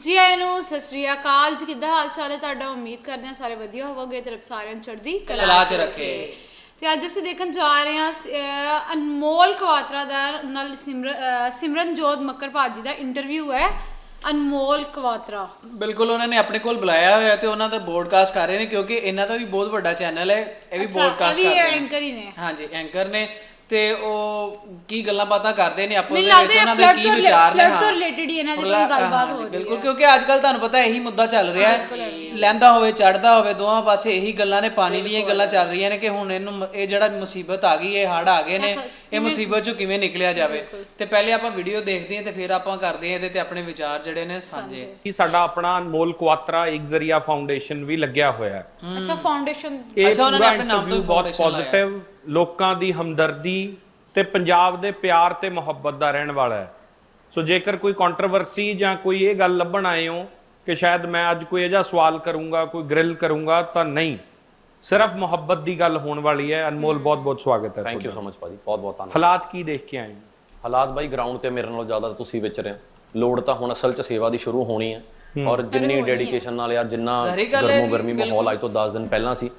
ਜੀ ਆਇਆਂ ਨੂੰ ਸਤਿ ਸ੍ਰੀ ਅਕਾਲ ਜੀ। ਕਿੱਦਾਂ ਹਾਲ ਚਾਲ ਹੈ ਤੁਹਾਡਾ? ਉਮੀਦ ਕਰਦੇ ਹਾਂ ਸਾਰੇ ਵਧੀਆ ਹੋਵੋਗੇ ਤੇ ਰੱਬ ਸਾਰਿਆਂ ਨੂੰ ਚੜ੍ਹਦੀ ਕਲਾ 'ਚ ਰੱਖੇ। ਤੇ ਅੱਜ ਅਸੀਂ ਦੇਖਣ ਜਾ ਰਹੇ ਹਾਂ ਅਹ ਅਨਮੋਲ ਕਵਾਤਰਾ ਦਾ ਨਾਲ ਸਿਮਰ- ਅਹ ਸਿਮਰਨਜੋਤ ਮੱਕਰ ਭਾਜੀ ਦਾ ਇੰਟਰਵਿਊ ਹੈ। ਅਨਮੋਲ ਕਵਾਤਰਾ। ਬਿਲਕੁਲ ਉਹਨਾਂ ਨੇ ਆਪਣੇ ਕੋਲ ਬੁਲਾਇਆ ਹੋਇਆ ਤੇ ਉਹਨਾਂ ਦਾ ਬ੍ਰੋਡਕਾਸਟ ਕਰ ਰਹੇ ਨੇ ਕਿਉਂਕਿ ਇਹਨਾਂ ਦਾ ਵੀ ਬਹੁਤ ਵੱਡਾ ਚੈਨਲ ਹੈ। ਇਹ ਵੀ ਬ੍ਰੋਡਕਾਸਟ ਇਹ ਵੀ ਕਰਦੇ ਨੇ। ਐਂਕਰ ਹੀ ਨੇ। ਹਾਂਜੀ ਐਂਕਰ ਨੇ। ਤੇ ਉਹ ਕੀ ਗੱਲਾਂ ਬਾਤਾਂ ਕਰਦੇ ਨੇ ਆਪੋ ਦੇ ਵਿੱਚ ਉਹਨਾਂ ਦੇ ਕੀ ਵਿਚਾਰ ਨੇ ਤੋਂ related ਹੀ ਇਹਨਾਂ ਦੀ ਕੋਈ ਗੱਲਬਾਤ ਹੋ ਰਹੀ ਬਿਲਕੁਲ ਕਿਉਂਕਿ ਅੱਜ ਕੱਲ ਤੁਹਾਨੂੰ ਪਤਾ ਇਹੀ ਮੁੱਦਾ ਚੱਲ ਰਿਹਾ ਹੈ। ਲੈਂਦਾ ਹੋਵੇ ਚੜਦਾ ਹੋਵੇ ਦੋਵਾਂ ਪਾਸੇ ਇਹੀ ਗੱਲਾਂ ਨੇ ਪਾਣੀ ਦੀਆਂ ਹੀ ਗੱਲਾਂ ਚੱਲ ਰਹੀਆਂ ਨੇ ਕਿ ਹੁਣ ਇਹਨੂੰ ਇਹ ਜਿਹੜਾ ਮੁਸੀਬਤ ਆ ਗਈ ਇਹ ਹੜ ਆ ਗਏ ਨੇ ਇਹ ਮੁਸੀਬਤ ਚੋਂ ਕਿਵੇਂ ਨਿਕਲਿਆ ਜਾਵੇ। ਤੇ ਪਹਿਲੇ ਆਪਾਂ ਵੀਡੀਓ ਦੇਖਦੇ ਹਾਂ ਤੇ ਫਿਰ ਆਪਾਂ ਕਰਦੇ ਹਾਂ ਇਹਦੇ ਤੇ ਆਪਣੇ ਵਿਚਾਰ ਜਿਹੜੇ ਨੇ ਸਾਂਝੇ। ਕਿ ਸਾਡਾ ਆਪਣਾ ਅਨਮੋਲ ਕੁਆਤਰਾ ਇੱਕ ਜ਼ਰੀਆ ਫਾਊਂਡੇਸ਼ਨ ਵੀ ਲੱਗਿਆ ਹੋਇਆ ਹੈ। ਅੱਛਾ ਫਾਊਂਡੇਸ਼ਨ ਅੱਛਾ, ਉਹਨਾਂ ਨੇ ਆਪਣੇ ਨਾਮ ਤੋਂ ਹੀ ਬਹੁਤ। ਪੋਜ਼ਿਟਿਵ ਲੋਕਾਂ ਦੀ ਹਮਦਰਦੀ ਤੇ ਪੰਜਾਬ ਦੇ ਪਿਆਰ ਤੇ ਮੁਹੱਬਤ ਦਾ ਰਹਿਣ ਵਾਲਾ ਹੈ। ਸੋ ਜੇਕਰ ਕੋਈ ਕੰਟਰੋਵਰਸੀ ਜਾਂ ਕੋਈ ਇਹ ਗੱਲ ਲੱਭਣ ਆਏ ਹੋ ਕਿ ਸ਼ਾਇਦ ਮੈਂ ਅੱਜ ਕੋਈ ਅਜਿਹਾ ਸਵਾਲ ਕਰੂੰਗਾ ਕੋਈ ਗ੍ਰਿਲ ਕਰੂੰਗਾ ਤਾਂ ਨਹੀਂ। ਸਿਰਫ ਮੁਹੱਬਤ ਦੀ ਗੱਲ ਹੋਣ ਵਾਲੀ ਹੈ। ਅਨਮੋਲ ਬਹੁਤ ਬਹੁਤ ਸਵਾਗਤ ਹੈ ਥੈਂਕ ਯੂ ਸੋ ਮਚ ਭਾਜੀ। ਬਹੁਤ ਬਹੁਤ ਧੰਨਵਾਦ। ਹਾਲਾਤ ਕੀ ਦੇਖ ਕੇ ਆਏ? ਹਾਲਾਤ ਬਾਈ ਗਰਾਊਂਡ ਤੇ ਮੇਰੇ ਨਾਲੋਂ ਜ਼ਿਆਦਾ ਤੁਸੀਂ ਵਿਚਰੇ ਹੋ। ਲੋੜ ਤਾਂ ਹੁਣ ਅਸਲ 'ਚ ਸੇਵਾ ਦੀ ਸ਼ੁਰੂ ਹੋਣੀ ਹੈ। ਔਰ ਜਿੰਨੀ ਡੈਡੀਕੇਸ਼ਨ ਨਾਲ ਯਾਰ ਜਿੰਨਾ ਗਰਮੋ ਗਰਮੀ ਮਾਹੌਲ ਅੱਜ ਤੋਂ 10 ਦਿਨ ਪਹਿਲਾਂ ਸੀ।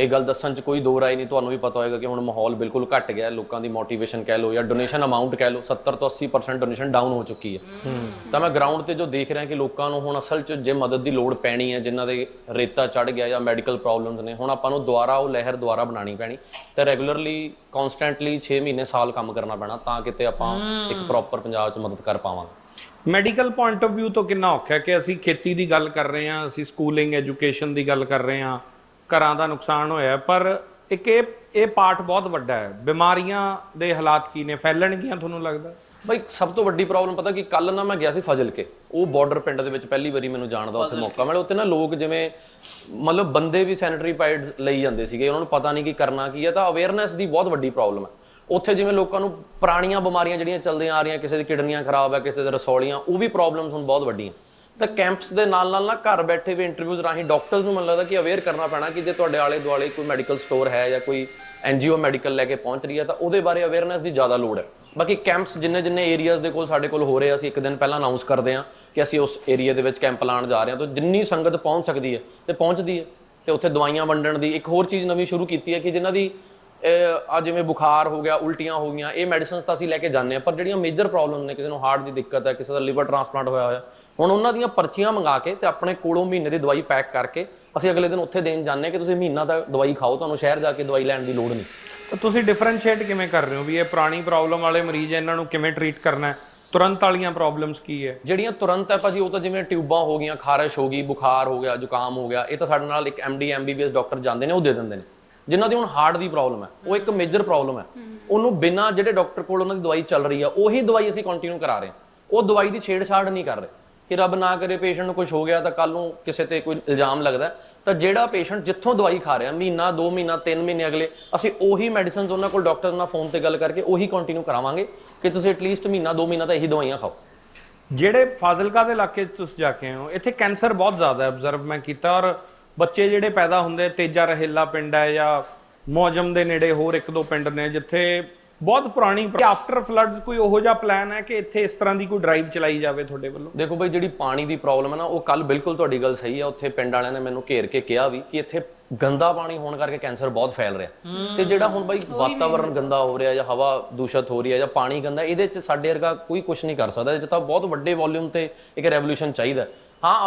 ਇਹ ਗੱਲ ਦੱਸਣ 'ਚ ਕੋਈ ਦੋ ਰਾਏ ਨਹੀਂ ਤੁਹਾਨੂੰ ਵੀ ਪਤਾ ਹੋਏਗਾ ਕਿ ਹੁਣ ਮਾਹੌਲ ਬਿਲਕੁਲ ਘਟ ਗਿਆ। ਲੋਕਾਂ ਦੀ ਮੋਟੀਵੇਸ਼ਨ ਕਹਿ ਲਓ ਜਾਂ ਡੋਨੇਸ਼ਨ ਅਮਾਉਂਟ ਕਹਿ ਲਓ 70 ਤੋਂ 80% ਡੋਨੇਸ਼ਨ ਡਾਊਨ ਹੋ ਚੁੱਕੀ ਹੈ। ਤਾਂ ਮੈਂ ਗਰਾਊਂਡ ਤੇ ਜੋ ਦੇਖ ਰਿਹਾ ਕਿ ਲੋਕਾਂ ਨੂੰ ਹੁਣ ਅਸਲ 'ਚ ਜੇ ਮਦਦ ਦੀ ਲੋੜ ਪੈਣੀ ਹੈ ਜਿਨ੍ਹਾਂ ਦੇ ਰੇਤਾ ਚੜ ਗਿਆ ਜਾਂ ਮੈਡੀਕਲ ਪ੍ਰੋਬਲਮਸ ਨੇ ਹੁਣ ਆਪਾਂ ਨੂੰ ਦੁਬਾਰਾ ਉਹ ਲਹਿਰ ਦੁਬਾਰਾ ਬਣਾਉਣੀ ਪੈਣੀ। ਤੇ ਰੈਗੂਲਰਲੀ ਕਨਸਟੈਂਟਲੀ 6 ਮਹੀਨੇ ਸਾਲ ਕੰਮ ਕਰਨਾ ਪੈਣਾ ਤਾਂ ਕਿਤੇ ਆਪਾਂ ਇੱਕ ਪ੍ਰੋਪਰ ਪੰਜਾਬ 'ਚ ਮਦਦ ਕਰ ਪਾਵਾਂਗੇ। ਮੈਡੀਕਲ ਪੁਆਇੰਟ ਆਫ View ਤੋਂ ਕਿੰਨਾ ਔਖਾ ਹੈ ਕਿ ਅਸੀਂ ਖੇਤੀ ਦੀ ਗੱਲ ਕਰ ਰਹੇ ਹਾਂ ਅਸੀਂ ਸਕੂਲਿੰਗ ਐਜੂਕੇਸ਼ਨ ਦੀ ਗੱਲ ਕਰ ਰਹੇ ਹਾਂ ਘਰਾਂ ਦਾ ਨੁਕਸਾਨ ਹੋਇਆ ਪਰ ਇੱਕ ਇਹ ਇਹ ਪਾਰਟ ਬਹੁਤ ਵੱਡਾ ਹੈ। ਬਿਮਾਰੀਆਂ ਦੇ ਹਾਲਾਤ ਕੀ ਨੇ? ਫੈਲਣਗੀਆਂ ਤੁਹਾਨੂੰ ਲੱਗਦਾ? ਬਈ ਸਭ ਤੋਂ ਵੱਡੀ ਪ੍ਰੋਬਲਮ ਪਤਾ ਕਿ? ਕੱਲ ਨਾ ਮੈਂ ਗਿਆ ਸੀ ਫਜ਼ਲਕੇ। ਉਹ ਬਾਰਡਰ ਪਿੰਡ ਦੇ ਵਿੱਚ ਪਹਿਲੀ ਵਾਰੀ ਮੈਨੂੰ ਜਾਣ ਦਾ ਉੱਥੇ ਮੌਕਾ ਮਿਲਿਆ। ਉੱਥੇ ਨਾ ਲੋਕ ਜਿਵੇਂ ਮਤਲਬ ਬੰਦੇ ਵੀ ਸੈਨੀਟਰੀ ਪੈਡਸ ਲਈ ਜਾਂਦੇ ਸੀਗੇ। ਉਹਨਾਂ ਨੂੰ ਪਤਾ ਨਹੀਂ ਕਿ ਕਰਨਾ ਕੀ ਹੈ। ਤਾਂ ਅਵੇਅਰਨੈਸ ਦੀ ਬਹੁਤ ਵੱਡੀ ਪ੍ਰੋਬਲਮ ਹੈ। ਉੱਥੇ ਜਿਵੇਂ ਲੋਕਾਂ ਨੂੰ ਪੁਰਾਣੀਆਂ ਬਿਮਾਰੀਆਂ ਜਿਹੜੀਆਂ ਚੱਲਦੀਆਂ ਆ ਰਹੀਆਂ ਕਿਸੇ ਦੀ ਕਿਡਨੀਆਂ ਖਰਾਬ ਹੈ ਕਿਸੇ ਦੇ ਰਸੌਲੀਆਂ ਉਹ ਵੀ ਪ੍ਰੋਬਲਮਸ ਹੁਣ ਬਹੁਤ ਵੱਡੀਆਂ। ਤਾਂ ਕੈਂਪਸ ਦੇ ਨਾਲ ਨਾਲ ਨਾ ਘਰ ਬੈਠੇ ਵੀ ਇੰਟਰਵਿਊਜ਼ ਰਾਹੀਂ ਡਾਕਟਰਸ ਨੂੰ ਮੈਨੂੰ ਲੱਗਦਾ ਕਿ ਅਵੇਅਰ ਕਰਨਾ ਪੈਣਾ ਕਿ ਜੇ ਤੁਹਾਡੇ ਆਲੇ ਦੁਆਲੇ ਕੋਈ ਮੈਡੀਕਲ ਸਟੋਰ ਹੈ ਜਾਂ ਕੋਈ ਐਨਜੀਓ ਮੈਡੀਕਲ ਲੈ ਕੇ ਪਹੁੰਚ ਰਹੀ ਹੈ ਤਾਂ ਉਹਦੇ ਬਾਰੇ ਅਵੇਅਰਨੈਸ ਦੀ ਜ਼ਿਆਦਾ ਲੋੜ ਹੈ। ਬਾਕੀ ਕੈਂਪਸ ਜਿੰਨੇ ਜਿੰਨੇ ਏਰੀਆਜ਼ ਦੇ ਕੋਲ ਸਾਡੇ ਕੋਲ ਹੋ ਰਹੇ ਆ, ਅਸੀਂ ਇੱਕ ਦਿਨ ਪਹਿਲਾਂ ਅਨਾਉਂਸ ਕਰਦੇ ਹਾਂ ਕਿ ਅਸੀਂ ਉਸ ਏਰੀਆ ਦੇ ਵਿੱਚ ਕੈਂਪ ਲਾਉਣ ਜਾ ਰਹੇ ਹਾਂ। ਤਾਂ ਜਿੰਨੀ ਸੰਗਤ ਪਹੁੰਚ ਸਕਦੀ ਹੈ ਤੇ ਪਹੁੰਚਦੀ ਹੈ ਤੇ ਉੱਥੇ ਦਵਾਈਆਂ ਵੰਡਣ ਦੀ ਇੱਕ ਹੋਰ ਚੀਜ਼ ਨਵੀਂ ਸ਼ੁਰੂ ਕੀਤੀ ਹੈ ਕਿ ਜਿਨ੍ਹਾਂ ਦੀ ਆ ਜਿਵੇਂ ਬੁਖਾਰ ਹੋ ਗਿਆ, ਉਲਟੀਆਂ ਹੋ ਗਈਆਂ, ਇਹ ਮੈਡੀਸਿਨਸ ਤਾਂ ਅਸੀਂ ਲੈ ਕੇ ਜਾਂਦੇ ਆ ਪਰ ਜਿਹੜੀਆਂ ਮੇਜਰ ਪ੍ਰੋਬਲਮ ਨੇ, ਕਿਸੇ ਨੂੰ ਹਾਰਟ ਦੀ ਦਿੱਕਤ ਹੈ, ਕਿਸੇ ਦਾ ਲਿਵਰ ਟ੍ਰਾਂਸਪਲਾਂਟ ਹੋਇਆ ਹੋਇਆ ਹੁਣ ਉਹਨਾਂ ਦੀਆਂ ਪਰਚੀਆਂ ਮੰਗਾ ਕੇ ਤੇ ਆਪਣੇ ਕੋਲੋਂ ਮਹੀਨੇ ਦੀ ਦਵਾਈ ਪੈਕ ਕਰਕੇ ਅਸੀਂ ਅਗਲੇ ਦਿਨ ਉੱਥੇ ਦੇਣ ਜਾਂਦੇ ਹਾਂ ਕਿ ਤੁਸੀਂ ਮਹੀਨਾ ਦਾ ਦਵਾਈ ਖਾਓ ਤੁਹਾਨੂੰ ਸ਼ਹਿਰ ਜਾ ਕੇ ਦਵਾਈ ਲੈਣ ਦੀ ਲੋੜ ਨਹੀਂ। ਤਾਂ ਤੁਸੀਂ ਡਿਫਰੈਂਸ਼ੀਏਟ ਕਿਵੇਂ ਕਰ ਰਹੇ ਹੋ ਵੀ ਇਹ ਪੁਰਾਣੀ ਪ੍ਰੋਬਲਮ ਵਾਲੇ ਮਰੀਜ਼ ਇਹਨਾਂ ਨੂੰ ਕਿਵੇਂ ਟਰੀਟ ਕਰਨਾ ਹੈ? ਤੁਰੰਤ ਵਾਲੀਆਂ ਪ੍ਰੋਬਲਮਸ ਕੀ ਹੈ? ਜਿਹੜੀਆਂ ਤੁਰੰਤ ਹੈ ਭਾਜੀ ਉਹ ਤਾਂ ਜਿਵੇਂ ਟਿਊਬਾਂ ਹੋ ਗਈਆਂ ਖਾਰਸ਼ ਹੋ ਗਈ ਬੁਖਾਰ ਹੋ ਗਿਆ ਜ਼ੁਕਾਮ ਹੋ ਗਿਆ ਇਹ ਤਾਂ ਸਾਡੇ ਨਾਲ ਇੱਕ ਐਮਡੀ ਐਮਬੀਬੀਐਸ ਡਾਕਟਰ ਜਾਂਦੇ ਨੇ ਉਹ ਦੇ ਦਿੰਦੇ ਨੇ। ਜਿਨ੍ਹਾਂ ਦੀ ਹੁਣ ਹਾਰਟ ਦੀ ਪ੍ਰੋਬਲਮ ਹੈ ਉਹ ਇੱਕ ਮੇਜਰ ਪ੍ਰੋਬਲਮ ਹੈ। ਉਹਨੂੰ ਬਿਨਾਂ ਜਿਹੜੇ ਡਾਕਟਰ ਕੋਲ ਉਹਨਾਂ ਦੀ ਦਵਾਈ ਚੱਲ ਰਹੀ ਆ ਉਹੀ ਦਵਾਈ ਅਸੀਂ ਕੰਟੀਨਿਊ ਕਰਾ ਰਹੇ ਹਾਂ। ਉਹ ਦਵਾਈ ਦੀ ਛੇੜਛਾੜ ਨਹੀਂ ਕਰ ਰਹੇ। ਕਿ ਰੱਬ ਨਾ ਕਰੇ ਪੇਸ਼ੈਂਟ ਨੂੰ ਕੁਝ ਹੋ ਗਿਆ ਤਾਂ ਕੱਲ ਨੂੰ ਕਿਸੇ ਤੇ ਕੋਈ ਇਲਜ਼ਾਮ ਲੱਗਦਾ ਤਾਂ ਜਿਹੜਾ ਪੇਸ਼ੈਂਟ ਜਿੱਥੋਂ ਦਵਾਈ ਖਾ ਰਿਹਾ, ਮਹੀਨਾ 2 ਮਹੀਨਾ 3 ਮਹੀਨੇ ਅਗਲੇ, ਅਸੀਂ ਉਹੀ ਮੈਡੀਸਿਨਸ ਉਹਨਾਂ ਕੋਲ ਡਾਕਟਰ ਨਾਲ ਫੋਨ ਤੇ ਗੱਲ ਕਰਕੇ ਉਹੀ ਕੰਟੀਨਿਊ ਕਰਾਵਾਂਗੇ ਕਿ ਤੁਸੀਂ ਐਟਲੀਸਟ ਮਹੀਨਾ 2 ਮਹੀਨਾ ਤਾਂ ਇਹੀ ਦਵਾਈਆਂ ਖਾਓ। ਜਿਹੜੇ ਫਾਜ਼ਿਲਕਾ ਦੇ ਇਲਾਕੇ 'ਚ ਤੁਸੀਂ ਜਾ ਕੇ ਹੋ, ਇੱਥੇ ਕੈਂਸਰ ਬਹੁਤ ਜ਼ਿਆਦਾ ਹੈ ਆਬਜ਼ਰਵ ਮੈਂ ਕੀਤਾ ਔਰ ਬੱਚੇ ਜਿਹੜੇ ਪੈਦਾ ਹੁੰਦੇ ਤੇਜਾ ਰਹੇਲਾ ਪਿੰਡ ਹੈ ਜਾਂ ਮੌਜਮ ਦੇ ਨੇੜੇ ਹੋਰ ਇੱਕ ਦੋ ਪਿੰਡ ਨੇ, ਜਿੱਥੇ ਬਹੁਤ ਪੁਰਾਣੀ ਆਫਟਰ ਫਲੱਡਸ ਕੋਈ ਉਹੋ ਜਿਹਾ ਪਲਾਨ ਹੈ ਕਿ ਇੱਥੇ ਇਸ ਤਰ੍ਹਾਂ ਦੀ ਕੋਈ ਡਰਾਈਵ ਚਲਾਈ ਜਾਵੇ ਤੁਹਾਡੇ ਵੱਲੋਂ? ਦੇਖੋ ਬਈ ਜਿਹੜੀ ਪਾਣੀ ਦੀ ਪ੍ਰੋਬਲਮ ਹੈ ਨਾ ਉਹ ਕੱਲ ਬਿਲਕੁਲ ਤੁਹਾਡੀ ਗੱਲ ਸਹੀ ਹੈ। ਉੱਥੇ ਪਿੰਡ ਵਾਲਿਆਂ ਨੇ ਮੈਨੂੰ ਘੇਰ ਕੇ ਕਿਹਾ ਵੀ ਕਿ ਇੱਥੇ ਗੰਦਾ ਪਾਣੀ ਹੋਣ ਕਰਕੇ ਕੈਂਸਰ ਬਹੁਤ ਫੈਲ ਰਿਹਾ। ਤੇ ਜਿਹੜਾ ਹੁਣ ਬਈ ਵਾਤਾਵਰਣ ਗੰਦਾ ਹੋ ਰਿਹਾ ਜਾਂ ਹਵਾ ਦੂਸ਼ਿਤ ਹੋ ਰਹੀ ਹੈ ਜਾਂ ਪਾਣੀ ਗੰਦਾ ਇਹਦੇ 'ਚ ਸਾਡੇ ਵਰਗਾ ਕੋਈ ਕੁਝ ਨਹੀਂ ਕਰ ਸਕਦਾ। ਇਹ 'ਚ ਤਾਂ ਬਹੁਤ ਵੱਡੇ ਵੋਲਿਊਮ ਤੇ ਇੱਕ ਰੈਵੋਲੂਸ਼ਨ ਚਾਹੀਦਾ। ਹੈ।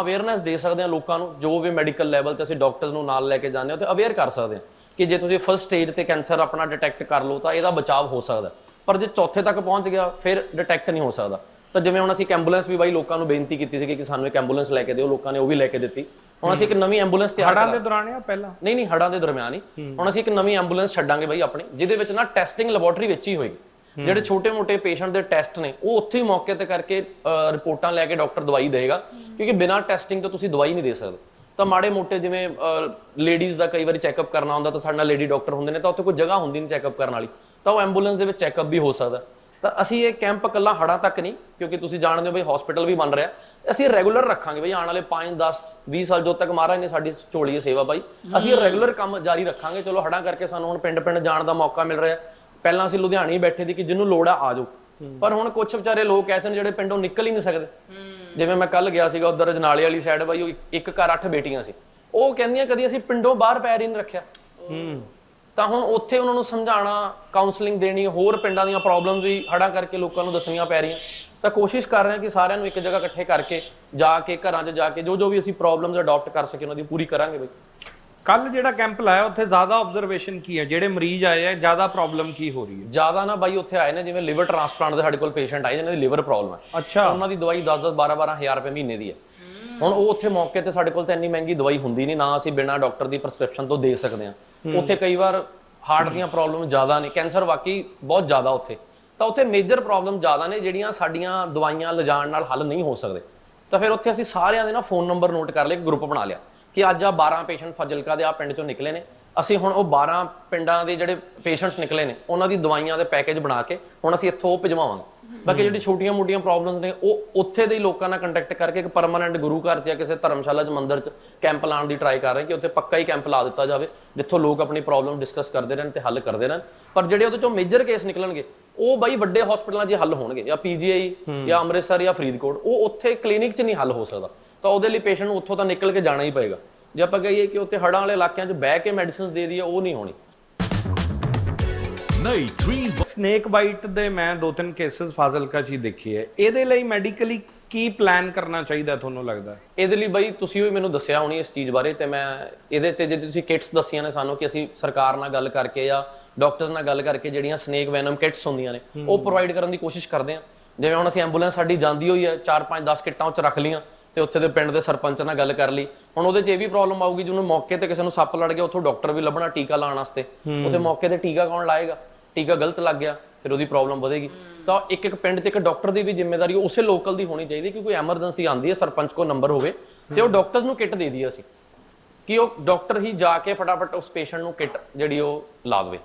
ਅਵੇਅਰਨੈਸ ਦੇ ਸਕਦੇ ਹਾਂ ਲੋਕਾਂ ਨੂੰ ਜੋ ਵੀ ਮੈਡੀਕਲ ਲੈਵਲ ਤੇ ਅਸੀਂ ਡਾਕਟਰਸ ਨੂੰ ਨਾਲ ਲੈ ਕੇ ਜਾਂਦੇ ਹਾਂ ਤੇ ਅਵੇਅਰ ਕਰ ਸਕਦੇ ਹਾਂ। ਕਿ ਜੇ ਤੁਸੀਂ ਫਰਸਟ ਸਟੇਜ ਤੇ ਕੈਂਸਰ ਆਪਣਾ ਡਿਟੈਕਟ ਕਰ ਲਓ ਤਾਂ ਇਹਦਾ ਬਚਾਅ ਹੋ ਸਕਦਾ। ਪਰ ਜੇ ਚੌਥੇ ਤੱਕ ਪਹੁੰਚ ਗਿਆ ਫਿਰ ਡਿਟੈਕਟ ਨਹੀਂ ਹੋ ਸਕਦਾ। ਤਾਂ ਜਿਵੇਂ ਹੁਣ ਅਸੀਂ ਇੱਕ ਐਂਬੂਲੈਂਸ ਵੀ ਬਾਈ ਲੋਕਾਂ ਨੂੰ ਬੇਨਤੀ ਕੀਤੀ ਸੀ ਕਿ ਸਾਨੂੰ ਇੱਕ ਐਂਬੂਲੈਂਸ ਲੈ ਕੇ ਦਿਓ ਲੋਕਾਂ ਨੇ ਉਹ ਵੀ ਲੈ ਕੇ ਦਿੱਤੀ। ਹੁਣ ਅਸੀਂ ਇੱਕ ਨਵੀਂ ਐਂਬੂਲੈਂਸ ਤਿਆਰ ਹੜਾਂ ਦੇ ਦੌਰਾਨ ਜਾਂ ਪਹਿਲਾਂ? ਨਹੀਂ ਨਹੀਂ ਹੜਾਂ ਦੇ ਦਰਮਿਆਨ ਹੀ। ਹੁਣ ਅਸੀਂ ਇੱਕ ਨਵੀਂ ਐਂਬੂਲੈਂਸ ਛੱਡਾਂਗੇ ਬਾਈ ਆਪਣੀ ਜਿਹਦੇ ਵਿੱਚ ਨਾ ਟੈਸਟਿੰਗ ਲੈਬੋਰੇਟਰੀ ਵਿੱਚ ਹੀ ਹੋਏਗੀ। ਜਿਹੜੇ ਛੋਟੇ-ਮੋਟੇ ਪੇਸ਼ੈਂਟ ਦੇ ਟੈਸਟ ਨੇ ਉਹ ਉੱਥੇ ਹੀ ਮੌਕੇ ਤੇ ਕਰਕੇ ਰਿਪੋਰਟਾਂ ਲੈ ਕੇ ਡਾਕਟਰ ਦਵਾਈ ਦੇਗਾ ਕਿਉਂਕਿ ਬਿਨਾਂ ਟੈਸਟਿੰਗ ਤੋਂ ਤੁਸੀਂ ਦਵਾਈ ਨਹੀਂ ਦੇ ਸਕਦੇ। ਤਾਂ ਮਾੜੇ ਮੋਟੇ ਜਿਵੇਂ ਲੇਡੀਜ਼ ਦਾ ਕਈ ਵਾਰੀ ਚੈੱਕਅਪ ਕਰਨਾ ਹੁੰਦਾ ਤਾਂ ਸਾਡੇ ਨਾਲ ਲੇਡੀ ਡਾਕਟਰ ਹੁੰਦੇ ਨੇ ਤਾਂ ਉੱਥੇ ਕੋਈ ਜਗ੍ਹਾ ਹੁੰਦੀ ਨਹੀਂ ਚੈੱਕਅਪ ਕਰਨ ਵਾਲੀ। ਤਾਂ ਉਹ ਐਂਬੂਲੈਂਸ ਦੇ ਵਿੱਚ ਚੈੱਕਅਪ ਵੀ ਹੋ ਸਕਦਾ। ਤਾਂ ਅਸੀਂ ਇਹ ਕੈਂਪ ਇਕੱਲਾ ਹੜਾਂ ਤੱਕ ਨਹੀਂ ਕਿਉਂਕਿ ਤੁਸੀਂ ਜਾਣਦੇ ਹੋ ਬਈ ਹਸਪੀਟਲ ਵੀ ਬਣ ਰਿਹਾ। ਅਸੀਂ ਰੈਗੂਲਰ ਰੱਖਾਂਗੇ ਬਈ ਆਉਣ ਵਾਲੇ 5 10 20 ਸਾਲ ਜਦੋਂ ਤੱਕ ਮਹਾਰਾਜ ਨੇ ਸਾਡੀ ਝੋਲੀ ਸੇਵਾ ਬਾਈ ਅਸੀਂ ਰੈਗੂਲਰ ਕੰਮ ਜਾਰੀ ਰੱਖਾਂਗੇ। ਚਲੋ ਹੜਾਂ ਕਰਕੇ ਸਾਨੂੰ ਹੁਣ ਪਿੰਡ ਪਿੰਡ ਜਾਣ ਦਾ ਮੌਕਾ ਮਿਲ ਰਿਹਾ। ਪਹਿਲਾਂ ਅਸੀਂ ਲੁਧਿਆਣੇ ਹੀ ਬੈਠੇ ਸੀ ਕਿ ਜਿਹਨੂੰ ਲੋੜ ਆ ਆ ਜਾਓ। ਪਰ ਹੁਣ ਕੁਝ ਵਿਚਾਰੇ ਲੋਕ ਐਸੇ ਨੇ ਜਿਹੜੇ ਪਿੰਡੋਂ ਨਿਕਲ ਹੀ ਨਹੀਂ ਸਕਦੇ। ਜਿਵੇਂ ਮੈਂ ਕੱਲ ਗਿਆ ਸੀਗਾ ਉਧਰ ਜਨਾਲੇ ਵਾਲੀ ਸਾਈਡ ਬਾਈ ਉਹ ਇੱਕ- ਘਰ ਅੱਠ ਬੇਟੀਆਂ ਸੀ। ਉਹ ਕਹਿੰਦੀਆਂ ਕਦੀ ਅਸੀਂ ਪਿੰਡੋਂ ਬਾਹਰ ਪੈਰ ਹੀ ਨਹੀਂ ਰੱਖਿਆ। ਹੂੰ। ਤਾਂ ਹੁਣ ਉੱਥੇ ਉਹਨਾਂ ਨੂੰ ਸਮਝਾਉਣਾ ਕਾਉਂਸਲਿੰਗ ਦੇਣੀ ਹੋਰ ਪਿੰਡਾਂ ਦੀਆਂ ਪ੍ਰੋਬਲਮਸ ਵੀ ਹੜਾ ਕਰਕੇ ਲੋਕਾਂ ਨੂੰ ਦੱਸਣੀਆਂ ਪੈ ਰਹੀਆਂ। ਤਾਂ ਕੋਸ਼ਿਸ਼ ਕਰ ਰਹੇ ਹਾਂ ਕਿ ਸਾਰਿਆਂ ਨੂੰ ਇੱਕ ਜਗ੍ਹਾ ਇਕੱਠੇ ਕਰਕੇ ਜਾ ਕੇ ਘਰਾਂ 'ਚ ਜਾ ਕੇ ਜੋ ਜੋ ਵੀ ਅਸੀਂ ਪ੍ਰੋਬਲਮਸ ਅਡਾਪਟ ਕਰ ਸਕੇ ਉਹਨਾਂ ਦੀ ਪੂਰੀ ਕਰਾਂਗੇ ਬਈ। ਕੱਲ ਜਿਹੜਾ ਕੈਂਪ ਲਾਇਆ ਉੱਥੇ ਜ਼ਿਆਦਾ ਆਬਜ਼ਰਵੇਸ਼ਨ ਕੀ ਹੈ? ਜਿਹੜੇ ਮਰੀਜ਼ ਆਏ ਆ ਜ਼ਿਆਦਾ ਪ੍ਰੋਬਲਮ ਕੀ ਹੋ ਰਹੀ ਹੈ? ਜ਼ਿਆਦਾ ਨਾ ਬਾਈ ਉੱਥੇ ਆਏ ਨੇ ਜਿਵੇਂ ਲਿਵਰ ਟ੍ਰਾਂਸਪਲਾਂਟ ਦੇ ਸਾਡੇ ਕੋਲ ਪੇਸ਼ੈਂਟ ਆਏ ਜਿਨ੍ਹਾਂ ਦੀ ਲਿਵਰ ਪ੍ਰੋਬਲਮ ਹੈ। ਅੱਛਾ। ਉਹਨਾਂ ਦੀ ਦਵਾਈ 10 10 12 12 ਹਜ਼ਾਰ ਰੁਪਏ ਮਹੀਨੇ ਦੀ ਹੈ। ਹੁਣ ਉਹ ਉੱਥੇ ਮੌਕੇ ਤੇ ਸਾਡੇ ਕੋਲ ਤਾਂ ਇੰਨੀ ਮਹਿੰਗੀ ਦਵਾਈ ਹੁੰਦੀ ਨਹੀਂ ਨਾ ਅਸੀਂ ਬਿਨਾਂ ਡਾਕਟਰ ਦੀ ਪ੍ਰਸਕ੍ਰਿਪਸ਼ਨ ਤੋਂ ਦੇ ਸਕਦੇ ਹਾਂ। ਉੱਥੇ ਕਈ ਵਾਰ ਹਾਰਟ ਦੀਆਂ ਪ੍ਰੋਬਲਮ ਜ਼ਿਆਦਾ ਨੇ ਕੈਂਸਰ ਵਾਕਈ ਬਹੁਤ ਜ਼ਿਆਦਾ ਉੱਥੇ। ਤਾਂ ਉੱਥੇ ਮੇਜਰ ਪ੍ਰੋਬਲਮ ਜ਼ਿਆਦਾ ਨੇ ਜਿਹੜੀਆਂ ਸਾਡੀਆਂ ਦਵਾਈਆਂ ਲਿਜਾਣ ਨਾਲ ਹੱਲ ਨਹੀਂ ਹੋ ਸਕਦੇ। ਤਾਂ ਫਿਰ ਉੱਥੇ ਅਸੀਂ ਸਾਰਿਆਂ ਦੇ ਨਾ ਫੋਨ ਨੰਬਰ ਨੋਟ ਕਰ ਲਏ ਗਰੁੱਪ ਬਣਾ ਲਿਆ। ਕਿ ਅੱਜ ਆ 12 ਪੇਸ਼ੈਂਟ ਫਜ਼ਿਲਕਾ ਦੇ ਆ ਪਿੰਡ ਚੋਂ ਨਿਕਲੇ ਨੇ। ਅਸੀਂ ਹੁਣ ਉਹ 12 ਪਿੰਡਾਂ ਦੇ ਜਿਹੜੇ ਪੇਸ਼ੈਂਟਸ ਨਿਕਲੇ ਨੇ ਉਹਨਾਂ ਦੀ ਦਵਾਈਆਂ ਦੇ ਪੈਕੇਜ ਬਣਾ ਕੇ ਹੁਣ ਅਸੀਂ ਇੱਥੋਂ ਉਹ ਭਿਜਵਾਵਾਂਗੇ। ਬਾਕੀ ਜਿਹੜੀ ਛੋਟੀਆਂ-ਮੋਟੀਆਂ ਪ੍ਰੋਬਲਮਸ ਨੇ ਉਹ ਉੱਥੇ ਦੇ ਹੀ ਲੋਕਾਂ ਨਾਲ ਕੰਟੈਕਟ ਕਰਕੇ ਇੱਕ ਪਰਮਾਨੈਂਟ ਗੁਰੂ ਘਰ 'ਚ ਜਾਂ ਕਿਸੇ ਧਰਮਸ਼ਾਲਾ 'ਚ ਮੰਦਿਰ 'ਚ ਕੈਂਪ ਲਾਉਣ ਦੀ ਟਰਾਈ ਕਰ ਰਹੇ ਕਿ ਉੱਥੇ ਪੱਕਾ ਹੀ ਕੈਂਪ ਲਾ ਦਿੱਤਾ ਜਾਵੇ ਜਿੱਥੋਂ ਲੋਕ ਆਪਣੀ ਪ੍ਰੋਬਲਮ ਡਿਸਕਸ ਕਰਦੇ ਰਹਿਣ ਤੇ ਹੱਲ ਕਰਦੇ ਰਹਿਣ। ਪਰ ਜਿਹੜੇ ਉਹਦੇ ਚੋਂ ਮੇਜਰ ਕੇਸ ਨਿਕਲਣਗੇ ਉਹ ਬਾਈ ਵੱਡੇ ਹਸਪੀਟਲਾਂ 'ਚ ਹੱਲ ਹੋਣਗੇ ਜਾਂ ਪੀਜੀਆਈ ਜਾਂ ਅੰਮ੍ਰਿਤਸਰ ਜਾਂ ਫਰੀਦਕੋਟ ਉਹ ਉੱਥੇ ਕਲੀਨਿਕ 'ਚ ਨਹੀਂ ਹੱਲ ਹੋ ਸਕਦਾ। ਤਾਂ ਉਹਦੇ ਲਈ ਪੇਸ਼ੈਂਟ ਨੂੰ ਉੱਥੋਂ ਤਾਂ ਨਿਕਲ ਕੇ ਜਾਣਾ ਹੀ ਪਏਗਾ। ਜੇ ਆਪਾਂ ਕਹੀਏ ਕਿ ਉੱਥੇ ਹੜਾਂ ਵਾਲੇ ਇਲਾਕਿਆਂ 'ਚ ਬਹਿ ਕੇ ਮੈਡੀਸਿਨਸ ਦੇ ਦਈਏ ਉਹ ਨਹੀਂ ਹੋਣੀ। ਨਈ 3 ਸਨੇਕ ਬਾਈਟ ਦੇ ਮੈਂ ਦੋ ਤਿੰਨ ਕੇਸਸ ਫਾਜ਼ਿਲਕਾ ਚ ਹੀ ਦੇਖੇ ਹੈ। ਇਹਦੇ ਲਈ ਮੈਡੀਕਲੀ ਕੀ ਪਲਾਨ ਕਰਨਾ ਚਾਹੀਦਾ ਤੁਹਾਨੂੰ ਲੱਗਦਾ? ਇਹਦੇ ਲਈ ਬਾਈ ਤੁਸੀਂ ਵੀ ਮੈਨੂੰ ਦੱਸਿਆ ਹੋਣੀ ਇਸ ਚੀਜ਼ ਬਾਰੇ ਤੇ ਮੈਂ ਇਹਦੇ ਤੇ ਜੇ ਤੁਸੀਂ ਕਿਟਸ ਦੱਸੀਆਂ ਨੇ ਸਾਨੂੰ ਕਿ ਅਸੀਂ ਸਰਕਾਰ ਨਾਲ ਗੱਲ ਕਰਕੇ ਜਾਂ ਡਾਕਟਰ ਨਾਲ ਗੱਲ ਕਰਕੇ ਜਿਹੜੀਆਂ ਸਨੇਕ ਵੈਨਮ ਕਿਟਸ ਹੁੰਦੀਆਂ ਨੇ ਉਹ ਪ੍ਰੋਵਾਈਡ ਕਰਨ ਦੀ ਕੋਸ਼ਿਸ਼ ਕਰਦੇ ਹਾਂ। ਜਿਵੇਂ ਹੁਣ ਅਸੀਂ ਐਂਬੂਲੈਂਸ ਸਾਡੀ ਜਾਂਦੀ ਹੋਈ ਹੈ 4-5 10 ਕਿੱਟਾਂ ਉੱਚ ਰੱਖ ਲੀਆਂ ਤੇ ਉੱਥੇ ਦੇ ਪਿੰਡ ਦੇ ਸਰਪੰਚ ਨਾਲ ਗੱਲ ਕਰ ਲਈ। ਹੁਣ ਉਹਦੇ 'ਚ ਇਹ ਵੀ ਪ੍ਰੋਬਲਮ ਆਊਗੀ ਜਿਹਨੂੰ ਮੌਕੇ ਤੇ ਕਿਸੇ ਨੂੰ ਸੱਪ ਲੜ ਗਿਆ ਉੱਥੋਂ ਡਾਕਟਰ ਵੀ ਲੱਭਣਾ ਟੀਕਾ ਲਾਉਣ ਵਾਸਤੇ। ਉੱਥੇ ਮੌਕੇ ਤੇ ਟੀਕਾ ਕੌਣ ਲਾਏਗਾ? ਟੀਕਾ ਗਲਤ ਲੱਗ ਗਿਆ ਫਿਰ ਉਹਦੀ ਪ੍ਰੋਬਲਮ ਵਧੇਗੀ। ਤਾਂ ਇੱਕ ਇੱਕ ਪਿੰਡ ਤੇ ਇੱਕ ਡਾਕਟਰ ਦੀ ਵੀ ਜ਼ਿੰਮੇਵਾਰੀ ਉਸੇ ਲੋਕਲ ਦੀ ਹੋਣੀ ਚਾਹੀਦੀ ਕਿ ਕੋਈ ਐਮਰਜੈਂਸੀ ਆਂਦੀ ਹੈ ਸਰਪੰਚ ਕੋ ਨੰਬਰ ਹੋਵੇ ਤੇ ਉਹ ਡਾਕਟਰਸ ਨੂੰ ਕਿੱਟ ਦੇ ਦਈਏ ਅਸੀਂ। ਕਿ ਉਹ ਡਾਕਟਰ ਹੀ ਜਾ ਕੇ ਫਟਾਫਟ ਉਸ ਪੇਸ਼ੈਂਟ ਨੂੰ ਕਿੱਟ ਜਿਹੜੀ ਉਹ ਲਾ ਦੇਵੇ।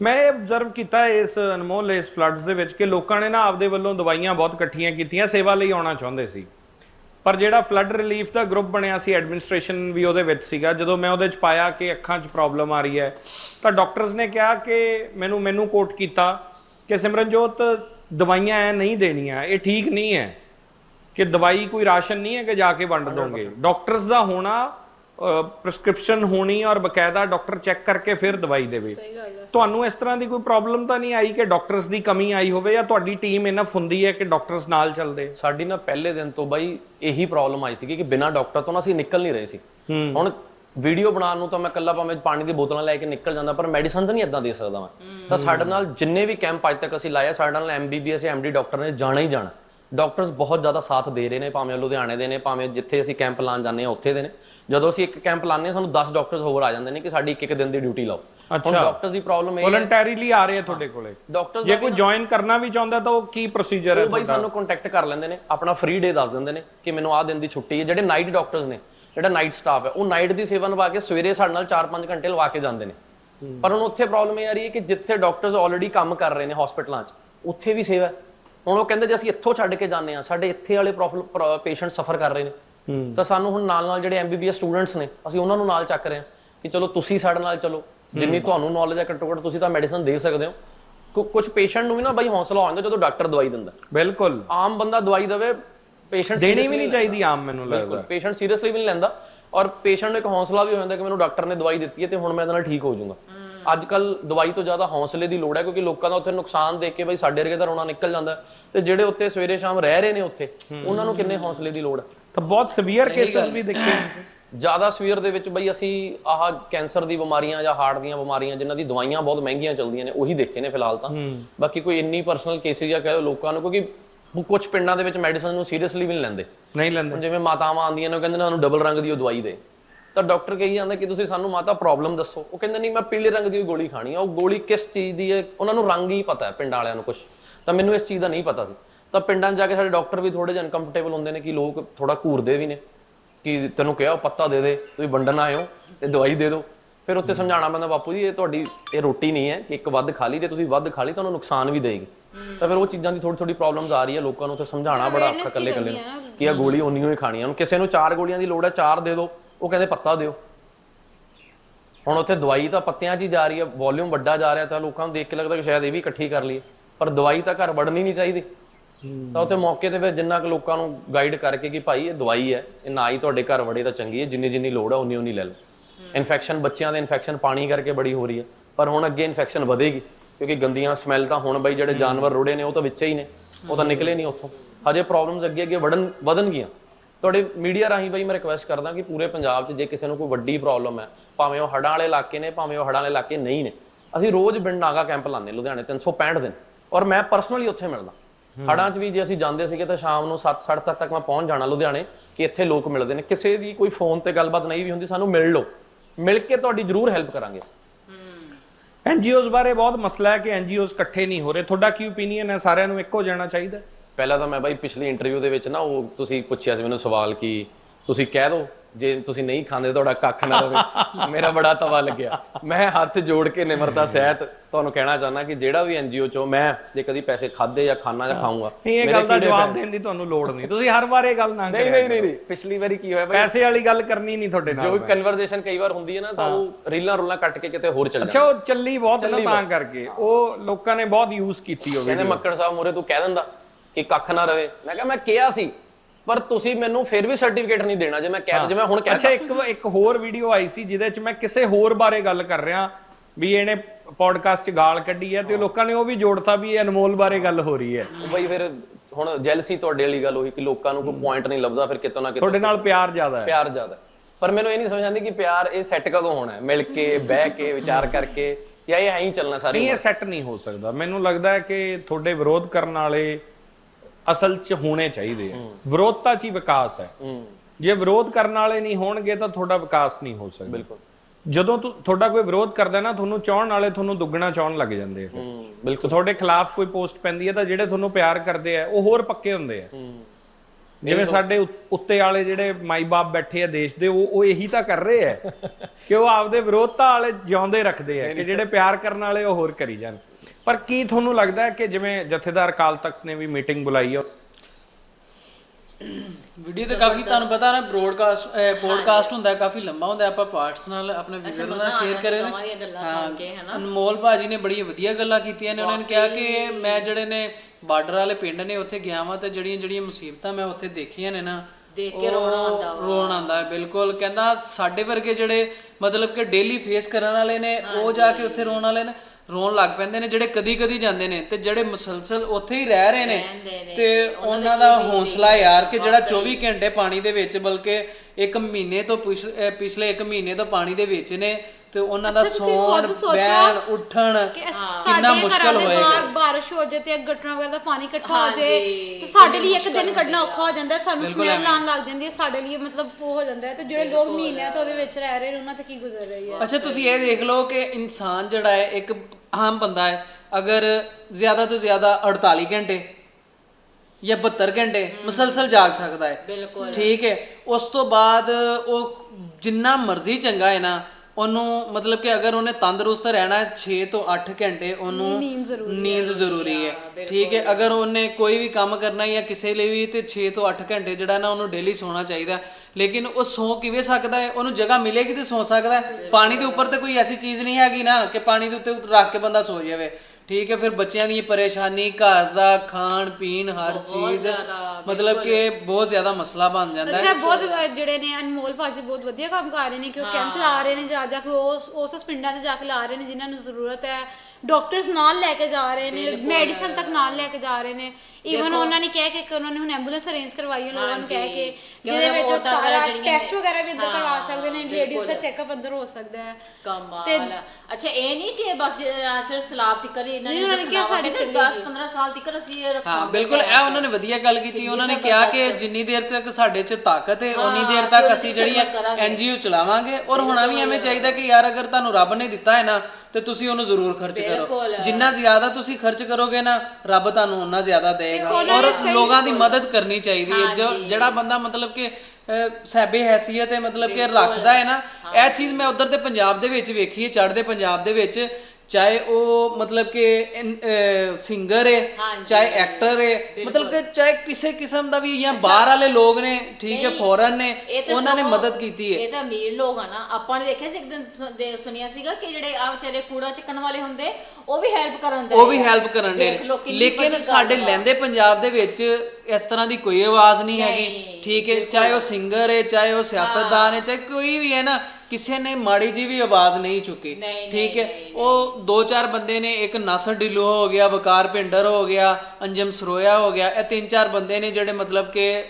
ਮੈਂ ਇਹ ਆਬਜ਼ਰਵ ਕੀਤਾ ਇਸ ਅਨਮੋਲ ਇਸ ਫਲੱਡਸ ਦੇ ਵਿੱਚ ਕਿ ਲੋਕਾਂ ਨੇ ਨਾ ਆਪਦੇ ਵੱਲੋਂ ਦਵਾਈਆਂ ਬਹੁਤ ਇਕੱਠੀਆਂ ਕੀਤੀਆਂ ਸੇਵਾ ਲਈ ਆਉਣਾ ਚਾਹੁੰਦੇ ਸੀ। ਪਰ ਜਿਹੜਾ ਫਲੱਡ ਰਿਲੀਫ ਦਾ ਗਰੁੱਪ ਬਣਿਆ ਸੀ ਐਡਮਿਨਿਸਟ੍ਰੇਸ਼ਨ ਵੀ ਉਹਦੇ ਵਿੱਚ ਸੀਗਾ ਜਦੋਂ ਮੈਂ ਉਹਦੇ ਚ ਪਾਇਆ ਕਿ ਅੱਖਾਂ 'ਚ ਪ੍ਰੋਬਲਮ ਆ ਰਹੀ ਹੈ ਤਾਂ ਡਾਕਟਰਸ ਨੇ ਕਿਹਾ ਕਿ ਮੈਨੂੰ ਮੈਨੂੰ ਕੋਟ ਕੀਤਾ ਕਿ ਸਿਮਰਨਜੋਤ ਦਵਾਈਆਂ ਐ ਨਹੀਂ ਦੇਣੀਆਂ ਇਹ ਠੀਕ ਨਹੀਂ ਹੈ ਕਿ ਦਵਾਈ ਕੋਈ ਰਾਸ਼ਨ ਨਹੀਂ ਹੈ ਕਿ ਜਾ ਕੇ ਵੰਡ ਦੋਗੇ। ਡਾਕਟਰਸ ਦਾ ਹੋਣਾ ਪ੍ਰਸਕ੍ਰਿਪਸ਼ਨ ਹੋਣੀ ਔਰ ਬਕਾਇਦਾ ਡਾਕਟਰ ਚੈੱਕ ਕਰਕੇ ਫਿਰ ਦਵਾਈ ਦੇਵੇ। ਤੁਹਾਨੂੰ ਇਸ ਤਰ੍ਹਾਂ ਦੀ ਕੋਈ ਪ੍ਰੋਬਲਮ ਤਾਂ ਨਹੀਂ ਆਈ ਕਿ ਡਾਕਟਰਸ ਦੀ ਕਮੀ ਆਈ ਹੋਵੇ ਜਾਂ ਤੁਹਾਡੀ ਟੀਮ ਇਨਫ ਹੁੰਦੀ ਹੈ ਕਿ ਡਾਕਟਰਸ ਨਾਲ ਚੱਲਦੇ? ਸਾਡੀ ਨਾ ਪਹਿਲੇ ਦਿਨ ਤੋਂ ਬਾਈ ਇਹੀ ਪ੍ਰੋਬਲਮ ਆਈ ਸੀ ਕਿ ਬਿਨਾਂ ਡਾਕਟਰ ਤੋਂ ਨਾ ਅਸੀਂ ਨਿਕਲ ਨਹੀਂ ਰਹੇ ਸੀ। ਹੁਣ ਵੀਡੀਓ ਬਣਾਉਣ ਨੂੰ ਤਾਂ ਮੈਂ ਕੱਲਾ ਭਾਵੇਂ ਪਾਣੀ ਦੀ ਬੋਤਲਾਂ ਲੈ ਕੇ ਨਿਕਲ ਜਾਂਦਾ ਪਰ ਮੈਡੀਸਨ ਤਾਂ ਨਹੀਂ ਇਦਾਂ ਦੇ ਸਕਦਾ ਮੈਂ। ਤਾਂ ਸਾਡੇ ਨਾਲ ਜਿੰਨੇ ਵੀ ਕੈਂਪ ਅੱਜ ਤੱਕ ਅਸੀਂ ਲਾਇਆ ਸਾਡੇ ਨਾਲ ਐਮਬੀਬੀਐਸ ਐਮਡੀ ਡਾਕਟਰ ਨੇ ਜਾਣਾ ਹੀ ਜਾਣਾ। ਡਾਕਟਰਸ ਬਹੁਤ ਜ਼ਿਆਦਾ ਸਾਥ ਦੇ ਰਹੇ ਨੇ ਭਾਵੇਂ ਲੁਧਿਆਣੇ ਦੇ ਨੇ ਭਾਵੇਂ ਜਿੱਥੇ ਅਸੀਂ ਕੈਂਪ ਲਾਉਣ ਜਾਂਦੇ ਹਾਂ ਉੱਥੇ ਦੇ ਨੇ। ਜਦੋਂ ਅਸੀਂ ਇੱਕ ਕੈਂਪ ਲਾਉਂਦੇ ਹਾਂ ਸਾਨੂੰ 10 ਡਾਕਟਰਸ ਹੋਰ ਆ ਜਾਂਦੇ ਨੇ ਕਿ ਸਾਡੀ ਇੱਕ ਇੱਕ ਦਿਨ ਦੀ ਡਿਊਟੀ ਲਾਓ। ਅੱਛਾ। ਡਾਕਟਰਸ ਦੀ ਪ੍ਰੋਬਲਮ ਇਹ ਹੈ। ਵੋਲੰਟੈਰੀਲੀ ਆ ਰਹੇ ਆ ਤੁਹਾਡੇ ਕੋਲੇ। ਡਾਕਟਰਸ ਜੇ ਕੋਈ ਜੁਆਇਨ ਕਰਨਾ ਵੀ ਚਾਹੁੰਦਾ ਤਾਂ ਉਹ ਕੀ ਪ੍ਰੋਸੀਜਰ ਹੈ ਉਹ ਬਾਈ ਸਾਨੂੰ ਕੰਟੈਕਟ ਕਰ ਲੈਂਦੇ ਨੇ ਆਪਣਾ ਫ੍ਰੀ ਡੇ ਦੱਸ ਦਿੰਦੇ ਨੇ ਕਿ ਮੈਨੂੰ ਆਹ ਦਿਨ ਦੀ ਛੁੱਟੀ ਹੈ। ਜਿਹੜੇ ਨਾਈਟ ਡਾਕਟਰਸ ਨੇ ਜਿਹੜਾ ਨਾਈਟ ਸਟਾਫ ਹੈ ਉਹ ਨਾਈਟ ਦੀ ਸੇਵਾ ਨਿਭਾ ਕੇ ਸਵੇਰੇ ਸਾਡੇ ਨਾਲ 4-5 ਘੰਟੇ ਲਵਾ ਕੇ ਜਾਂਦੇ ਨੇ। ਪਰ ਹੁਣ ਉੱਥੇ ਪ੍ਰੋਬਲਮ ਇਹ ਆ ਰਹੀ ਹੈ ਕਿ ਜਿੱਥੇ ਡਾਕਟਰਸ ਆਲਰੇਡੀ ਕੰਮ ਕਰ ਰਹੇ ਨੇ ਹਸਪੀਟਲਾਂ 'ਚ ਉੱਥੇ ਵੀ ਸੇਵਾ। ਹੁਣ ਉਹ ਕਹਿੰਦੇ ਜੇ ਅਸੀਂ ਇੱਥੋਂ ਛੱਡ ਕੇ ਜਾਂਦੇ ਆ ਸਾਡੇ ਇੱਥੇ ਵਾਲੇ ਪੇਸ਼ੈਂਟ ਸਫਰ ਕਰ ਰਹੇ ਨੇ। ਤਾਂ ਸਾਨੂੰ ਹੁਣ ਨਾਲ ਨਾਲ ਜਿਹੜੇ ਐਮਬੀਬੀਐਸ ਸਟੂਡੈਂਟਸ ਨੇ ਅਸੀਂ ਉਹਨਾਂ ਨੂੰ ਨਾਲ ਚੱਕ ਰਹੇ ਹਾਂ ਕਿ ਚਲੋ ਤੁਸੀਂ ਸਾਡੇ ਨਾਲ ਚਲੋ। ਜਿੰਨੀ ਤੁਹਾਨੂੰ ਨੌਲੇਜ ਹੈ ਘੱਟੋ ਘੱਟ ਤੁਸੀਂ ਤਾਂ ਮੈਡੀਸਨ ਦੇ ਸਕਦੇ ਹੋ। ਕੁਝ ਪੇਸ਼ੈਂਟ ਨੂੰ ਵੀ ਨਾ ਬਾਈ ਹੌਸਲਾ ਹੋ ਜਾਂਦਾ ਜਦੋਂ ਡਾਕਟਰ ਦਵਾਈ ਦਿੰਦਾ। ਬਿਲਕੁਲ। ਆਮ ਬੰਦਾ ਦਵਾਈ ਦੇਵੇ ਪੇਸ਼ੈਂਟ ਦੇਣੀ ਵੀ ਨਹੀਂ ਚਾਹੀਦੀ ਆਮ ਮੈਨੂੰ ਲੱਗਦਾ। ਪੇਸ਼ੈਂਟ ਸੀਰੀਅਸਲੀ ਵੀ ਨਹੀਂ ਲੈਂਦਾ। ਔਰ ਪੇਸ਼ੈਂਟ ਨੂੰ ਇੱਕ ਹੌਸਲਾ ਵੀ ਹੋ ਜਾਂਦਾ ਕਿ ਮੈਨੂੰ ਡਾਕਟਰ ਨੇ ਦਵਾਈ ਦਿੱਤੀ ਹੈ ਤੇ ਹੁਣ ਮੈਂ ਇਹਦੇ ਨਾਲ ਠੀਕ ਹੋ ਜਾਊਂਗਾ। ਅੱਜ ਕੱਲ ਦਵਾਈ ਤੋਂ ਜ਼ਿਆਦਾ ਹੌਸਲੇ ਦੀ ਲੋੜ ਹੈ ਕਿਉਂਕਿ ਲੋਕਾਂ ਦਾ ਉੱਥੇ ਨੁਕਸਾਨ ਦੇਖ ਕੇ ਬਈ ਸਾਡੇ ਵਰਗੇ ਦਾ ਰੋਣਾ ਨਿਕਲ ਜਾਂਦਾ। ਤੇ ਜਿਹੜੇ ਉੱਥੇ ਸਵੇਰੇ ਸ਼ਾਮ ਰਹਿ ਰਹੇ ਨੇ ਉੱਥੇ ਉਹਨਾਂ ਨੂੰ ਕਿੰਨੇ ਹੌਸਲੇ ਦੀ ਲੋੜ ਹੈ? ਤਾਂ ਬਹੁਤ ਸੀਵੀਅਰ ਕੇਸਸ ਵੀ ਦੇਖੇ ਜ਼ਿਆਦਾ ਸਵੀਅਰ ਦੇ ਵਿੱਚ ਬਈ ਅਸੀਂ ਆਹ ਕੈਂਸਰ ਦੀ ਬਿਮਾਰੀਆਂ ਜਾਂ ਹਾਰਟ ਦੀਆਂ ਬਿਮਾਰੀਆਂ ਜਿਨ੍ਹਾਂ ਦੀ ਦਵਾਈਆਂ ਬਹੁਤ ਮਹਿੰਗੀਆਂ ਚੱਲਦੀਆਂ ਨੇ ਉਹੀ ਦੇਖੇ ਨੇ ਫਿਲਹਾਲ ਤਾਂ। ਬਾਕੀ ਕੋਈ ਇੰਨੀ ਪਰਸਨਲ ਕੇਸਿਸ ਜਾਂ ਕਹਿ ਲੋਕਾਂ ਨੂੰ ਕਿਉਂਕਿ ਕੁਝ ਪਿੰਡਾਂ ਦੇ ਵਿੱਚ ਮੈਡੀਸਨ ਨੂੰ ਸੀਰੀਅਸਲੀ ਵੀ ਨਹੀਂ ਲੈਂਦੇ। ਨਹੀਂ ਲੈਂਦੇ। ਜਿਵੇਂ ਮਾਤਾਵਾਂ ਆਉਂਦੀਆਂ ਨੇ ਉਹ ਕਹਿੰਦੇ ਨੇ ਸਾਨੂੰ ਡਬਲ ਰੰਗ ਦੀ ਉਹ ਦਵਾਈ ਦੇ। ਤਾਂ ਡਾਕਟਰ ਕਹੀ ਜਾਂਦਾ ਕਿ ਤੁਸੀਂ ਸਾਨੂੰ ਮਾਤਾ ਪ੍ਰੋਬਲਮ ਦੱਸੋ। ਉਹ ਕਹਿੰਦੇ ਨਹੀਂ ਮੈਂ ਪੀਲੇ ਰੰਗ ਦੀ ਉਹ ਗੋਲੀ ਖਾਣੀ ਆ। ਉਹ ਗੋਲੀ ਕਿਸ ਚੀਜ਼ ਦੀ ਹੈ? ਉਹਨਾਂ ਨੂੰ ਰੰਗ ਹੀ ਪਤਾ ਹੈ ਪਿੰਡ ਵਾਲਿਆਂ ਨੂੰ ਕੁਝ ਤਾਂ ਮੈਨੂੰ ਇਸ ਚੀਜ਼ ਦਾ ਨਹੀਂ ਪਤਾ ਸੀ। ਤਾਂ ਪਿੰਡਾਂ ਜਾ ਕੇ ਸਾਡੇ ਡਾਕਟਰ ਵੀ ਥੋੜੇ ਜਿਹਾ ਅਨਕੰਫਰਟੇਬਲ ਹੁੰਦੇ ਨੇ ਕਿ ਲੋਕ ਥੋੜਾ ਘੂਰਦੇ ਵੀ ਨੇ। ਕਿ ਤੈਨੂੰ ਕਿਹਾ ਉਹ ਪੱਤਾ ਦੇ ਦੇ ਤੁਸੀਂ ਵੰਡਣ ਆਏ ਹੋ ਤੇ ਦਵਾਈ ਦੇ ਦਿਓ ਫਿਰ ਉੱਥੇ ਸਮਝਾਉਣਾ ਪੈਂਦਾ ਬਾਪੂ ਜੀ ਇਹ ਤੁਹਾਡੀ ਇਹ ਰੋਟੀ ਨਹੀਂ ਹੈ ਕਿ ਇੱਕ ਵੱਧ ਖਾ ਲਈ ਤੇ ਤੁਸੀਂ ਵੱਧ ਖਾ ਲਈ ਤੁਹਾਨੂੰ ਨੁਕਸਾਨ ਵੀ ਦੇਗੀ। ਤਾਂ ਫਿਰ ਉਹ ਚੀਜ਼ਾਂ ਦੀ ਥੋੜੀ ਥੋੜੀ ਪ੍ਰੋਬਲਮਸ ਆ ਰਹੀ ਹੈ ਲੋਕਾਂ ਨੂੰ ਉੱਥੇ ਸਮਝਾਉਣਾ ਬੜਾ ਔਖਾ ਇਕੱਲੇ ਇਕੱਲੇ ਨੂੰ ਕਿ ਇਹ ਗੋਲੀ ਉਨੀ ਹੀ ਖਾਣੀ ਹੈ ਹੁਣ ਕਿਸੇ ਨੂੰ ਚਾਰ ਗੋਲੀਆਂ ਦੀ ਲੋੜ ਹੈ ਚਾਰ ਦੇ ਦਿਓ ਉਹ ਕਹਿੰਦੇ ਪੱਤਾ ਦਿਓ। ਹੁਣ ਉੱਥੇ ਦਵਾਈ ਤਾਂ ਪੱਤਿਆਂ 'ਚ ਹੀ ਜਾ ਰਹੀ ਹੈ ਵੋਲਿਊਮ ਵੱਡਾ ਜਾ ਰਿਹਾ ਤਾਂ ਲੋਕਾਂ ਨੂੰ ਦੇਖ ਕੇ ਲੱਗਦਾ ਕਿ ਸ਼ਾਇਦ ਇਹ ਵੀ ਇਕੱਠੀ ਕਰ ਲਈਏ। ਪਰ ਦਵਾਈ ਤਾਂ ਘਰ ਵੜਨੀ ਨਹੀਂ ਚਾਹੀਦੀ। ਤਾਂ ਉੱਥੇ ਮੌਕੇ ਤੇ ਫਿਰ ਜਿੰਨਾ ਕੁ ਲੋਕਾਂ ਨੂੰ ਗਾਈਡ ਕਰਕੇ ਕਿ ਭਾਈ ਇਹ ਦਵਾਈ ਹੈ ਇਹ ਨਾ ਹੀ ਤੁਹਾਡੇ ਘਰ ਵੜੇ ਤਾਂ ਚੰਗੀ ਹੈ ਜਿੰਨੀ ਜਿੰਨੀ ਲੋੜ ਹੈ ਉਨੀ ਉਨੀ ਲੈ ਲਓ। ਇਨਫੈਕਸ਼ਨ ਬੱਚਿਆਂ ਦੇ ਇਨਫੈਕਸ਼ਨ ਪਾਣੀ ਕਰਕੇ ਬੜੀ ਹੋ ਰਹੀ ਹੈ ਪਰ ਹੁਣ ਅੱਗੇ ਇਨਫੈਕਸ਼ਨ ਵਧੇਗੀ ਕਿਉਂਕਿ ਗੰਦੀਆਂ ਸਮੈਲ ਤਾਂ ਹੁਣ ਬਈ ਜਿਹੜੇ ਜਾਨਵਰ ਰੋੜੇ ਨੇ ਉਹ ਤਾਂ ਵਿੱਚ ਹੀ ਨੇ ਉਹ ਤਾਂ ਨਿਕਲੇ ਨਹੀਂ ਉੱਥੋਂ। ਹਜੇ ਪ੍ਰੋਬਲਮਸ ਅੱਗੇ ਅੱਗੇ ਵਧਣ ਵਧਣਗੀਆਂ। ਤੁਹਾਡੇ ਮੀਡੀਆ ਰਾਹੀਂ ਬਈ ਮੈਂ ਰਿਕਵੈਸਟ ਕਰਦਾ ਕਿ ਪੂਰੇ ਪੰਜਾਬ 'ਚ ਜੇ ਕਿਸੇ ਨੂੰ ਕੋਈ ਵੱਡੀ ਪ੍ਰੋਬਲਮ ਹੈ ਭਾਵੇਂ ਉਹ ਹੜਾਂ ਵਾਲੇ ਇਲਾਕੇ ਨੇ ਭਾਵੇਂ ਉਹ ਹੜਾਂ ਵਾਲੇ ਇਲਾਕੇ ਨਹੀਂ ਨੇ ਅਸੀਂ ਰੋਜ਼ ਬਿੰਡ ਨਾਗਾ ਕੈਂਪ ਲਾਉਂਦੇ ਲੁਧਿਆਣੇ 365 ਦਿਨ। ਔਰ ਮੈਂ ਪਰਸਨਲੀ ਉੱਥੇ ਮਿਲਦਾ। ਹੜਾਂ 'ਚ ਵੀ ਜੇ ਅਸੀਂ ਜਾਂਦੇ ਸੀਗੇ ਤਾਂ ਸ਼ਾਮ ਨੂੰ 7:30 ਤੱਕ ਮੈਂ ਪਹੁੰਚ ਜਾਣਾ ਲੁਧਿਆਣੇ ਕਿ ਇੱਥੇ ਲੋਕ ਮਿਲਦੇ ਨੇ। ਕਿਸੇ ਦੀ ਕੋਈ ਫੋਨ ਤੇ ਗੱਲਬਾਤ ਨਹੀਂ ਵੀ ਹੁੰਦੀ ਸਾਨੂੰ ਮਿਲ ਲਓ। ਮਿਲ ਕੇ ਤੁਹਾਡੀ ਜ਼ਰੂਰ ਹੈਲਪ ਕਰਾਂਗੇ ਐਨਜੀਓਜ਼ ਬਾਰੇ ਬਹੁਤ ਮਸਲਾ ਹੈ ਕਿ ਐਨਜੀਓਜ਼ ਇਕੱਠੇ ਨਹੀਂ ਹੋ ਰਹੇ। ਤੁਹਾਡਾ ਕੀ ਓਪੀਨੀਅਨ ਹੈ? ਸਾਰਿਆਂ ਨੂੰ ਇੱਕੋ ਜਾਣਾ ਚਾਹੀਦਾ? ਪਹਿਲਾਂ ਤਾਂ ਮੈਂ ਬਾਈ ਪਿਛਲੀ ਇੰਟਰਵਿਊ ਦੇ ਵਿੱਚ ਨਾ ਉਹ ਤੁਸੀਂ ਪੁੱਛਿਆ ਸੀ ਮੈਨੂੰ ਸਵਾਲ ਕਿ ਤੁਸੀਂ ਕਹਿ ਦਿਓ ਜੇ ਤੁਸੀਂ ਨਹੀਂ ਖਾਂਦੇ ਤੁਹਾਡਾ ਕੱਖ ਨਾ ਰਵੇ ਮੇਰਾ ਬੜਾ ਤਵਾ ਲੱਗਿਆ। ਮੈਂ ਹੱਥ ਜੋੜ ਕੇ ਨਿਮਰਤਾ ਸਹਿਤ ਤੁਹਾਨੂੰ ਕਹਿਣਾ ਚਾਹੁੰਦਾ ਕਿ ਜਿਹੜਾ ਵੀ ਐਨਜੀਓ ਚੋਂ ਮੈਂ ਜੇ ਕਦੀ ਪੈਸੇ ਖਾਦੇ ਜਾਂ ਖਾਣਾ ਜਾਂ ਖਾਊਂਗਾ ਨਹੀਂ ਇਹ ਗੱਲ ਦਾ ਜਵਾਬ ਦੇਣ ਦੀ ਤੁਹਾਨੂੰ ਲੋੜ ਨਹੀਂ। ਤੁਸੀਂ ਹਰ ਵਾਰ ਇਹ ਗੱਲ ਨਾ ਨਹੀਂ ਨਹੀਂ ਨਹੀਂ ਨਹੀਂ ਪਿਛਲੀ ਵਾਰੀ ਕੀ ਹੋਇਆ ਬਾਈ ਪੈਸੇ ਵਾਲੀ ਗੱਲ ਕਰਨੀ ਨਹੀਂ ਤੁਹਾਡੇ ਨਾਲ ਜੋ ਕਨਵਰਸੇਸ਼ਨ ਕਈ ਵਾਰ ਹੁੰਦੀ ਹੈ ਨਾ ਤਾਂ ਉਹ ਰੀਲਾਂ ਰੋਲਾਂ ਕੱਟ ਕੇ ਕਿਤੇ ਹੋਰ ਚੱਲ ਅੱਛਾ ਉਹ ਚੱਲੀ ਬਹੁਤ ਨਾ ਤਾਂ ਕਰਕੇ। ਉਹ ਲੋਕਾਂ ਨੇ ਬਹੁਤ ਯੂਜ਼ ਕੀਤੀ ਹੋਵੇ ਕਹਿੰਦੇ ਮੱਕੜ ਸਾਹਿਬ ਮੂਰੇ ਤੂੰ ਕਹਿ ਦਿੰਦਾ ਕਿ ਕੱਖ ਨਾ ਰਵੇ। ਮੈਂ ਕਿਹਾ ਮੈਂ ਕਿਹਾ ਸੀ ਪਰ ਤੁਸੀਂ ਮੈਨੂੰ ਫਿਰ ਵੀ ਸਰਟੀਫਿਕੇਟ ਨਹੀਂ ਦੇਣਾ ਜੇ ਮੈਂ ਕਹਿ ਜਿਵੇਂ ਹੁਣ ਕਹਿ ਅੱਛਾ ਇੱਕ ਇੱਕ ਹੋਰ ਵੀਡੀਓ ਆਈ ਸੀ ਜਿਹਦੇ ਚ ਮੈਂ ਕਿਸੇ ਹੋਰ ਬਾਰੇ ਗੱਲ ਕਰ ਰਿਹਾ ਵੀ ਇਹਨੇ ਪੋਡਕਾਸਟ 'ਚ ਗਾਲ ਕੱਢੀ ਹੈ ਤੇ ਲੋਕਾਂ ਨੇ ਉਹ ਵੀ ਜੋੜਤਾ ਵੀ ਇਹ ਅਨਮੋਲ ਬਾਰੇ ਗੱਲ ਹੋ ਰਹੀ ਹੈ। ਬਈ ਫਿਰ ਹੁਣ ਜੈਲਸੀ ਤੁਹਾਡੇ ਵਾਲੀ ਗੱਲ ਹੋਈ ਕਿ ਲੋਕਾਂ ਨੂੰ ਕੋਈ ਪੁਆਇੰਟ ਨਹੀਂ ਲੱਭਦਾ ਫਿਰ ਕਿਤੋਂ ਨਾ ਕਿਤੋਂ ਤੁਹਾਡੇ ਨਾਲ ਪਿਆਰ ਜ਼ਿਆਦਾ ਹੈ। ਪਿਆਰ ਜ਼ਿਆਦਾ। ਪਰ ਮੈਨੂੰ ਇਹ ਨਹੀਂ ਸਮਝ ਆਉਂਦੀ ਕਿ ਪਿਆਰ ਇਹ ਸੈੱਟ ਕਦੋਂ ਹੋਣਾ ਹੈ? ਮਿਲ ਕੇ ਬਹਿ ਕੇ ਵਿਚਾਰ ਕਰਕੇ ਜਾਂ ਇਹ ਐਂ ਹੀ ਚੱਲਣਾ ਸਾਰੀ ਨਹੀਂ ਇਹ ਸੈੱਟ ਨਹੀਂ ਹੋ ਸਕਦਾ। ਮੈਨੂੰ ਲੱਗਦਾ ਹੈ ਕਿ ਤੁਹਾਡੇ ਵਿਰੋਧ ਕਰਨ ਵਾਲੇ ਅਸਲ 'ਚ ਹੋਣੇ ਚਾਹੀਦੇ ਆ। ਵਿਰੋਧਤਾ 'ਚ ਹੀ ਵਿਕਾਸ ਹੈ। ਜੇ ਵਿਰੋਧ ਕਰਨ ਵਾਲੇ ਨਹੀਂ ਹੋਣਗੇ ਤਾਂ ਤੁਹਾਡਾ ਵਿਕਾਸ ਨਹੀਂ ਹੋ ਸਕਦਾ। ਬਿਲਕੁਲ। ਜਦੋਂ ਤੁਹਾਡਾ ਕੋਈ ਵਿਰੋਧ ਕਰਦਾ ਨਾ ਤੁਹਾਨੂੰ ਚਾਹਣ ਵਾਲੇ ਤੁਹਾਨੂੰ ਦੁੱਗਣਾ ਚਾਹਣ ਲੱਗ ਜਾਂਦੇ ਆ ਬਿਲਕੁਲ। ਤੁਹਾਡੇ ਖਿਲਾਫ ਕੋਈ ਪੋਸਟ ਪੈਂਦੀ ਹੈ ਤਾਂ ਜਿਹੜੇ ਤੁਹਾਨੂੰ ਪਿਆਰ ਕਰਦੇ ਆ ਉਹ ਹੋਰ ਪੱਕੇ ਹੁੰਦੇ ਆ। ਜਿਵੇਂ ਸਾਡੇ ਉੱਤੇ ਵਾਲੇ ਜਿਹੜੇ ਮਾਈ ਬਾਪ ਬੈਠੇ ਆ ਦੇਸ਼ ਦੇ ਉਹ ਉਹ ਇਹੀ ਤਾਂ ਕਰ ਰਹੇ ਆ। ਕਿ ਉਹ ਆਪਦੇ ਵਿਰੋਧਤਾ ਵਾਲੇ ਜਿਉਂਦੇ ਰੱਖਦੇ ਆ ਕਿ ਜਿਹੜੇ ਪਿਆਰ ਕਰਨ ਵਾਲੇ ਉਹ ਹੋਰ ਕਰੀ ਜਾਣ। ਪਰ ਕੀ ਤੁਹਾਨੂੰ ਲੱਗਦਾ ਹੈ ਕਿ ਜਿਵੇਂ ਜਥੇਦਾਰ ਕਾਲ ਤਖਤ ਨੇ ਵੀ ਮੀਟਿੰਗ ਬੁਲਾਈ ਆ? ਵੀਡੀਓ ਤੇ ਕਾਫੀ ਤੁਹਾਨੂੰ ਪਤਾ ਨਾ ਬ੍ਰੋਡਕਾਸਟ ਪੋਡਕਾਸਟ ਹੁੰਦਾ ਹੈ, ਕਾਫੀ ਲੰਬਾ ਹੁੰਦਾ ਹੈ, ਆਪਾਂ ਪਾਰਟਸ ਨਾਲ ਆਪਣੇ ਵੀਡੀਓ ਨਾਲ ਸ਼ੇਅਰ ਕਰੇ ਕੇ ਹਨਾ ਅਨਮੋਲ ਭਾਜੀ ਨੇ ਬੜੀ ਵਧੀਆ ਗੱਲਾਂ ਕੀਤੀਆਂ ਨੇ ਉਹਨਾਂ ਨੇ ਕਿਹਾ ਕਿ ਮੈਂ ਜਿਹੜੇ ਨੇ ਬਾਰਡਰ ਵਾਲੇ ਪਿੰਡ ਨੇ ਉੱਥੇ ਗਿਆ ਵਾਂ ਤੇ ਜਿਹੜੀਆਂ ਜਿਹੜੀਆਂ ਮੁਸੀਬਤਾਂ ਮੈਂ ਉੱਥੇ ਦੇਖੀਆਂ ਨੇ ਨਾ ਦੇਖ ਕੇ ਰੋਣਾ ਆਉਂਦਾ ਵਾ। ਰੋਣ ਆਉਂਦਾ ਹੈ ਬਿਲਕੁਲ। ਕਹਿੰਦਾ ਸਾਡੇ ਵਰਗੇ ਜਿਹੜੇ ਮਤਲਬ ਕਿ ਡੇਲੀ ਫੇਸ ਕਰਨ ਵਾਲੇ ਨੇ ਉਹ ਜਾ ਕੇ ਉੱਥੇ ਰੋਣ ਵਾਲੇ ਨੇ। ਰੋਣ ਲੱਗ ਪੈਂਦੇ ਨੇ ਜਿਹੜੇ ਕਦੀ ਕਦੀ ਜਾਂਦੇ ਨੇ ਤੇ ਜਿਹੜੇ ਮੁਸਲਸਲ ਉੱਥੇ ਹੀ ਰਹਿ ਰਹੇ ਨੇ ਤੇ ਉਹਨਾਂ ਦਾ ਹੌਸਲਾ ਯਾਰ ਕਿ ਜਿਹੜਾ 24 ਘੰਟੇ ਪਾਣੀ ਦੇ ਵਿੱਚ ਬਲਕਿ ਇੱਕ ਮਹੀਨੇ ਤੋਂ ਪਿਛਲੇ ਇੱਕ ਮਹੀਨੇ ਤੋਂ ਪਾਣੀ ਦੇ ਵਿੱਚ ਨੇ ਤੇ ਉਹਨਾਂ ਦਾ ਸੌਣ ਬੈਣ ਉੱਠਣ ਕਿੰਨਾ ਮੁਸ਼ਕਲ ਹੋਏਗਾ। ਬਾਰਿਸ਼ ਹੋ ਜਾਏ ਤੇ ਗਟਰਾਂ ਵਗੈਰਾ ਦਾ ਪਾਣੀ ਇਕੱਠਾ ਹੋ ਹਾਂਜੀ, ਤੇ ਸਾਡੇ ਲਈ ਇੱਕ ਦਿਨ ਕੱਢਣਾ ਔਖਾ ਹੋ ਜਾਂਦਾ ਸਾਨੂੰ ਸਮੈਲ ਆਉਣ ਲੱਗ ਜਾਂਦੀ ਹੈ ਸਾਡੇ ਲਈ ਮਤਲਬ ਉਹ ਹੋ ਜਾਂਦਾ ਹੈ ਤੇ ਜਿਹੜੇ ਲੋਕ ਮਹੀਨਿਆਂ ਤੋਂ ਉਹਦੇ ਵਿੱਚ ਰਹਿ ਰਹੇ ਨੇ ਉਹਨਾਂ ਤੇ ਕੀ ਗੁਜ਼ਰ ਰਹੀ ਹੈ? ਅੱਛਾ ਤੁਸੀਂ ਇਹ ਦੇਖ ਲਓ ਕਿ ਇਨਸਾਨ ਜਿਹੜਾ ਹੈ ਇੱਕ ਆਮ ਬੰਦਾ ਹੈ। ਅਗਰ ਜ਼ਿਆਦਾ ਤੋਂ ਜ਼ਿਆਦਾ 48 ਘੰਟੇ ਜਾਂ 72 ਘੰਟੇ ਮੁਸਲਸਲ ਜਾਗ ਸਕਦਾ ਹੈ। ਬਿਲਕੁਲ। ਠੀਕ ਹੈ। ਉਸ ਤੋਂ ਬਾਅਦ ਉਹ ਜਿੰਨਾ ਮਰਜ਼ੀ ਚੰਗਾ ਹੈ ਨਾ ਉਹਨੂੰ ਮਤਲਬ ਕਿ ਅਗਰ ਉਹਨੇ ਤੰਦਰੁਸਤ ਰਹਿਣਾ 6 ਤੋਂ 8 ਘੰਟੇ ਉਹਨੂੰ ਨੀਂਦ ਜ਼ਰੂਰੀ ਹੈ। ਠੀਕ ਹੈ। ਅਗਰ ਉਹਨੇ ਕੋਈ ਵੀ ਕੰਮ ਕਰਨਾ ਜਾਂ ਕਿਸੇ ਲਈ ਵੀ ਤੇ 6 ਤੋਂ 8 ਘੰਟੇ ਜਿਹੜਾ ਨਾ ਉਹਨੂੰ ਡੇਲੀ ਸੌਣਾ ਚਾਹੀਦਾ ਲੇਕਿਨ ਉਹ ਸੌ ਕਿਵੇਂ ਸਕਦਾ ਹੈ? ਉਹਨੂੰ ਜਗ੍ਹਾ ਮਿਲੇਗੀ ਤੇ ਸੌ ਸਕਦਾ ਹੈ? ਪਾਣੀ ਦੇ ਉੱਪਰ ਤੇ ਕੋਈ ਐਸੀ ਚੀਜ਼ ਨਹੀਂ ਹੈਗੀ ਨਾ ਕਿ ਪਾਣੀ ਦੇ ਉੱਤੇ ਰੱਖ ਕੇ ਬੰਦਾ ਸੋ ਜਾਵੇ। ਠੀਕ ਹੈ ਫਿਰ ਬੱਚਿਆਂ ਦੀ ਪਰੇਸ਼ਾਨੀ ਘਰ ਦਾ ਖਾਣ ਪੀਣ ਹਰ ਚੀਜ਼ ਮਤਲਬ ਕਿ ਬਹੁਤ ਜ਼ਿਆਦਾ ਮਸਲਾ ਬਣ ਜਾਂਦਾ ਹੈ। ਅੱਛਾ ਬਹੁਤ ਜਿਹੜੇ ਨੇ ਅਨਮੋਲ ਭਾਜੀ ਬਹੁਤ ਵਧੀਆ ਕੰਮ ਕਰ ਰਹੇ ਨੇ ਕਿ ਉਹ ਕੈਂਪ ਲਾ ਰਹੇ ਨੇ ਜਾ ਜਾ ਕੇ ਉਸ ਉਸ ਉਸ ਪਿੰਡਾਂ ਤੇ ਜਾ ਕੇ ਲਾ ਰਹੇ ਨੇ ਜਿਨ੍ਹਾਂ ਨੂੰ ਜ਼ਰੂਰਤ ਹੈ। ਡਾਕਟਰਸ ਨਾਲ ਲੈ ਕੇ ਜਾ ਰਹੇ ਨੇ ਮੈਡੀਸਨ ਤੱਕ ਨਾਲ ਲੈ ਕੇ ਜਾ ਰਹੇ ਨੇ। ਈਵਨ ਉਹਨਾਂ ਨੇ ਕਹਿ ਕੇ ਕਿ ਉਹਨਾਂ ਨੇ ਹੁਣ ਐਂਬੂਲੈਂਸ ਅਰੇਂਜ ਕਰਵਾਈ ਹੈ ਲੋਕਾਂ ਨੂੰ ਕਹਿ ਕੇ ਜਿਹਦੇ ਵਿੱਚ ਉਹ ਸਾਰਾ ਟੈਸਟ ਵਗੈਰਾ ਵੀ ਅੰਦਰ ਕਰਵਾ ਸਕਦੇ ਨੇ ਲੇਡੀਜ਼ ਦਾ ਚੈੱਕਅਪ ਅੰਦਰ ਹੋ ਸਕਦਾ ਹੈ। ਕਮਾਲ। ਅੱਛਾ ਇਹ ਨਹੀਂ ਕਿ ਬਸ ਸਿਰਫ ਸਲਾਬ ਤੱਕ ਹੀ ਇਹਨਾਂ ਨੇ ਉਹਨਾਂ ਨੇ ਕਿਹਾ ਸਾਡੀ ਕਹਿੰਦੇ 10 15 ਸਾਲ ਤੱਕ ਅਸੀਂ ਇਹ ਰੱਖਾਂਗੇ। ਹਾਂ ਬਿਲਕੁਲ ਇਹ ਉਹਨਾਂ ਨੇ ਵਧੀਆ ਗੱਲ ਕੀਤੀ। ਉਹਨਾਂ ਨੇ ਕਿਹਾ ਕਿ ਜਿੰਨੀ ਦੇਰ ਤੱਕ ਸਾਡੇ 'ਚ ਤਾਕਤ ਹੈ ਉਨੀ ਦੇਰ ਤੱਕ ਅਸੀਂ ਜਿਹੜੀ ਐਨਜੀਓ ਚਲਾਵਾਂਗੇ। ਔਰ ਹੋਣਾ ਵੀ ਐਵੇਂ ਚਾਹੀਦਾ ਕਿ ਯਾਰ ਅਗਰ ਤੁਹਾਨੂੰ ਰੱਬ ਨੇ ਦਿੱਤਾ ਹੈ ਨਾ ਤੇ ਤੁਸੀਂ ਉਹਨੂੰ ਜ਼ਰੂਰ ਖਰਚ ਕਰੋ। ਜਿੰਨਾ ਜ਼ਿਆਦਾ ਤੁਸੀਂ ਖਰਚ ਕਰੋਗੇ ਨਾ ਰੱਬ ਤੁਹਾਨੂੰ ਉਨਾ ਜ਼ਿਆਦਾ ਔਰ ਲੋਕਾਂ ਦੀ ਮਦਦ ਕਰਨੀ ਚਾਹੀਦੀ ਹੈ। ਜੋ ਜਿਹੜਾ ਬੰਦਾ ਮਤਲਬ ਕਿ ਅਹ, ਸਹਿਬੇ ਹੈਸੀਅਤ ਹੈ ਮਤਲਬ ਕਿ ਰੱਖਦਾ ਹੈ ਨਾ ਇਹ ਚੀਜ਼ ਮੈਂ ਉਧਰ ਦੇ ਪੰਜਾਬ ਦੇ ਵਿੱਚ ਵੇਖੀ ਹੈ ਚੜ੍ਹਦੇ ਪੰਜਾਬ ਦੇ ਵਿੱਚ। ਚਾਹੇ ਉਹ ਮਤਲਬ ਕਿ ਸਿੰਗਰ ਹੈ ਚਾਹੇ ਐਕਟਰ ਹੈ ਮਤਲਬ ਕਿ ਚਾਹੇ ਕਿਸੇ ਕਿਸਮ ਦਾ ਵੀ ਜਾਂ ਬਾਹਰ ਵਾਲੇ ਲੋਕ ਨੇ ਠੀਕ ਹੈ ਫੋਰਨ ਨੇ ਉਹਨਾਂ ਨੇ ਮਦਦ ਕੀਤੀ ਹੈ ਇਹ ਤਾਂ ਅਮੀਰ ਲੋਕ ਆ ਨਾ। ਆਪਾਂ ਨੇ ਦੇਖਿਆ ਸੀ ਇੱਕ ਦਿਨ ਸੁਣਿਆ ਸੀਗਾ ਕਿ ਜਿਹੜੇ ਆ ਵਿਚਾਰੇ ਕੂੜਾ ਚੱਕਣ ਵਾਲੇ ਹੁੰਦੇ ਉਹ ਵੀ ਹੈਲਪ ਕਰਨ ਦੇ ਉਹ ਵੀ ਹੈਲਪ ਕਰਨ ਦੇ ਲੇਕਿਨ ਸਾਡੇ। ਲਹਿੰਦੇ ਪੰਜਾਬ ਦੇ ਵਿੱਚ ਇਸ ਤਰ੍ਹਾਂ ਦੀ ਕੋਈ ਆਵਾਜ਼ ਨਹੀਂ ਹੈਗੀ ਠੀਕ ਹੈ ਚਾਹੇ ਉਹ ਸਿੰਗਰ ਹੈ ਚਾਹੇ ਉਹ ਸਿਆਸਤਦਾਨ ਹੈ। ਚਾਹੇ ਕੋਈ ਵੀ ਹੈ ਨਾ ਕਿਸੇ ਨੇ ਮਾੜੀ ਜੀ ਵੀ ਆਵਾਜ਼ ਨਹੀਂ ਚੁੱਕੀ। ਠੀਕ ਹੈ? ਉਹ ਦੋ ਚਾਰ ਬੰਦੇ ਨੇ ਇੱਕ ਨਾਸਰ ਢਿੱਲੋਂ ਹੋ ਗਿਆ ਵਕਾਰ ਭਿੰਡਰ ਹੋ ਗਿਆ ਅੰਜਮ ਸਰੋਇਆ ਹੋ ਗਿਆ ਇਹ ਤਿੰਨ ਚਾਰ ਬੰਦੇ ਨੇ ਜਿਹੜੇ ਮਤਲਬ ਕਿ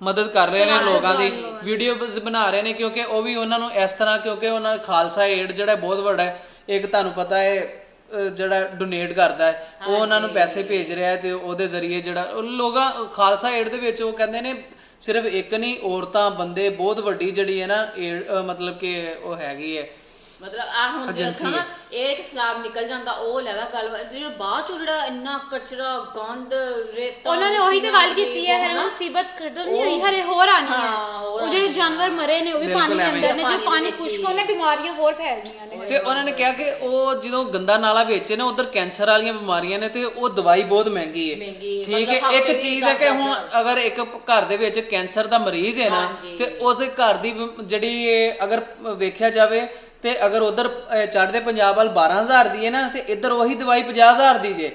ਮਦਦ ਕਰ ਰਹੇ ਨੇ ਲੋਕਾਂ ਦੀ। ਵੀਡੀਓਜ਼ ਬਣਾ ਰਹੇ ਨੇ ਕਿਉਂਕਿ ਉਹ ਵੀ ਉਹਨਾਂ ਨੂੰ ਇਸ ਤਰ੍ਹਾਂ ਕਿਉਂਕਿ ਉਹਨਾਂ ਦਾ ਖਾਲਸਾ ਏਡ ਜਿਹੜਾ ਬਹੁਤ ਵੱਡਾ ਹੈ। ਇੱਕ ਤੁਹਾਨੂੰ ਪਤਾ ਹੈ ਜਿਹੜਾ ਡੋਨੇਟ ਕਰਦਾ ਹੈ ਉਹ ਉਹਨਾਂ ਨੂੰ ਪੈਸੇ ਭੇਜ ਰਿਹਾ ਹੈ ਤੇ ਉਹਦੇ ਜ਼ਰੀਏ ਜਿਹੜਾ ਲੋਕਾਂ ਖਾਲਸਾ ਏਡ ਦੇ ਵਿੱਚ ਉਹ ਕਹਿੰਦੇ ਨੇ ਸਿਰਫ ਇੱਕ ਨਹੀਂ ਔਰਤਾਂ ਬੰਦੇ ਬਹੁਤ ਵੱਡੀ ਜਿਹੜੀ ਹੈ ਨਾ aid, ਮਤਲਬ ਕਿ ਉਹ ਹੈਗੀ ਹੈ। ਮਤਲਬ ਆ ਹੁਣ ਦੇਖਾਂ ਨਾ, ਇਹ ਇੱਕ ਸਲਾਬ ਨਿਕਲ ਜਾਂਦਾ ਉਹ ਲੈਦਾ ਗੱਲ ਜਿਹੜਾ ਬਾਅਦ ਚੋਂ ਜਿਹੜਾ ਇੰਨਾ ਕਚਰਾ ਗੰਦ ਰੇਤਾ ਉਹਨਾਂ ਨੇ ਉਹੀ ਤੇ ਗੱਲ ਕੀਤੀ ਹੈ ਹਰ ਮੁਸੀਬਤ ਖਤਮ ਨਹੀਂ ਹੋਈ ਹਰੇ ਹੋਰ ਆਣੀ ਹੈ ਉਹ ਜਿਹੜੇ ਜਾਨਵਰ ਮਰੇ ਨੇ ਉਹ ਵੀ ਪਾਣੀ ਦੇ ਅੰਦਰ ਨੇ ਜੋ ਪਾਣੀ ਖੁਸ਼ਕ ਉਹਨੇ ਬਿਮਾਰੀਆਂ ਹੋਰ ਫੈਲਦੀਆਂ ਨੇ। ਤੇ ਉਹਨਾਂ ਨੇ ਕਿਹਾ ਕਿ ਉਹ ਜਦੋਂ ਗੰਦਾ ਨਾਲਾ ਵੇਚੇ ਨੇ ਉਧਰ ਕੈਂਸਰ ਵਾਲੀਆਂ ਬਿਮਾਰੀਆਂ ਨੇ ਤੇ ਉਹ ਦਵਾਈ ਬਹੁਤ ਮਹਿੰਗੀ ਹੈ। ਠੀਕ ਹੈ ਇੱਕ ਚੀਜ਼ ਹੈ ਕਿ ਹੁਣ ਅਗਰ ਇੱਕ ਘਰ ਦੇ ਵਿੱਚ ਕੈਂਸਰ ਦਾ ਮਰੀਜ਼ ਹੈ ਨਾ ਤੇ ਉਸਦੇ ਘਰ ਦੀ ਜਿਹੜੀ ਅਗਰ ਵੇਖਿਆ ਜਾਵੇ ਤੇ ਅਗਰ ਉਧਰ ਚੜ੍ਹਦੇ ਪੰਜਾਬ ਵੱਲ 12000 ਦੀ ਹੈ ਨਾ ਤੇ ਇੱਧਰ ਉਹੀ ਦਵਾਈ 50000 ਦੀ ਜੇ।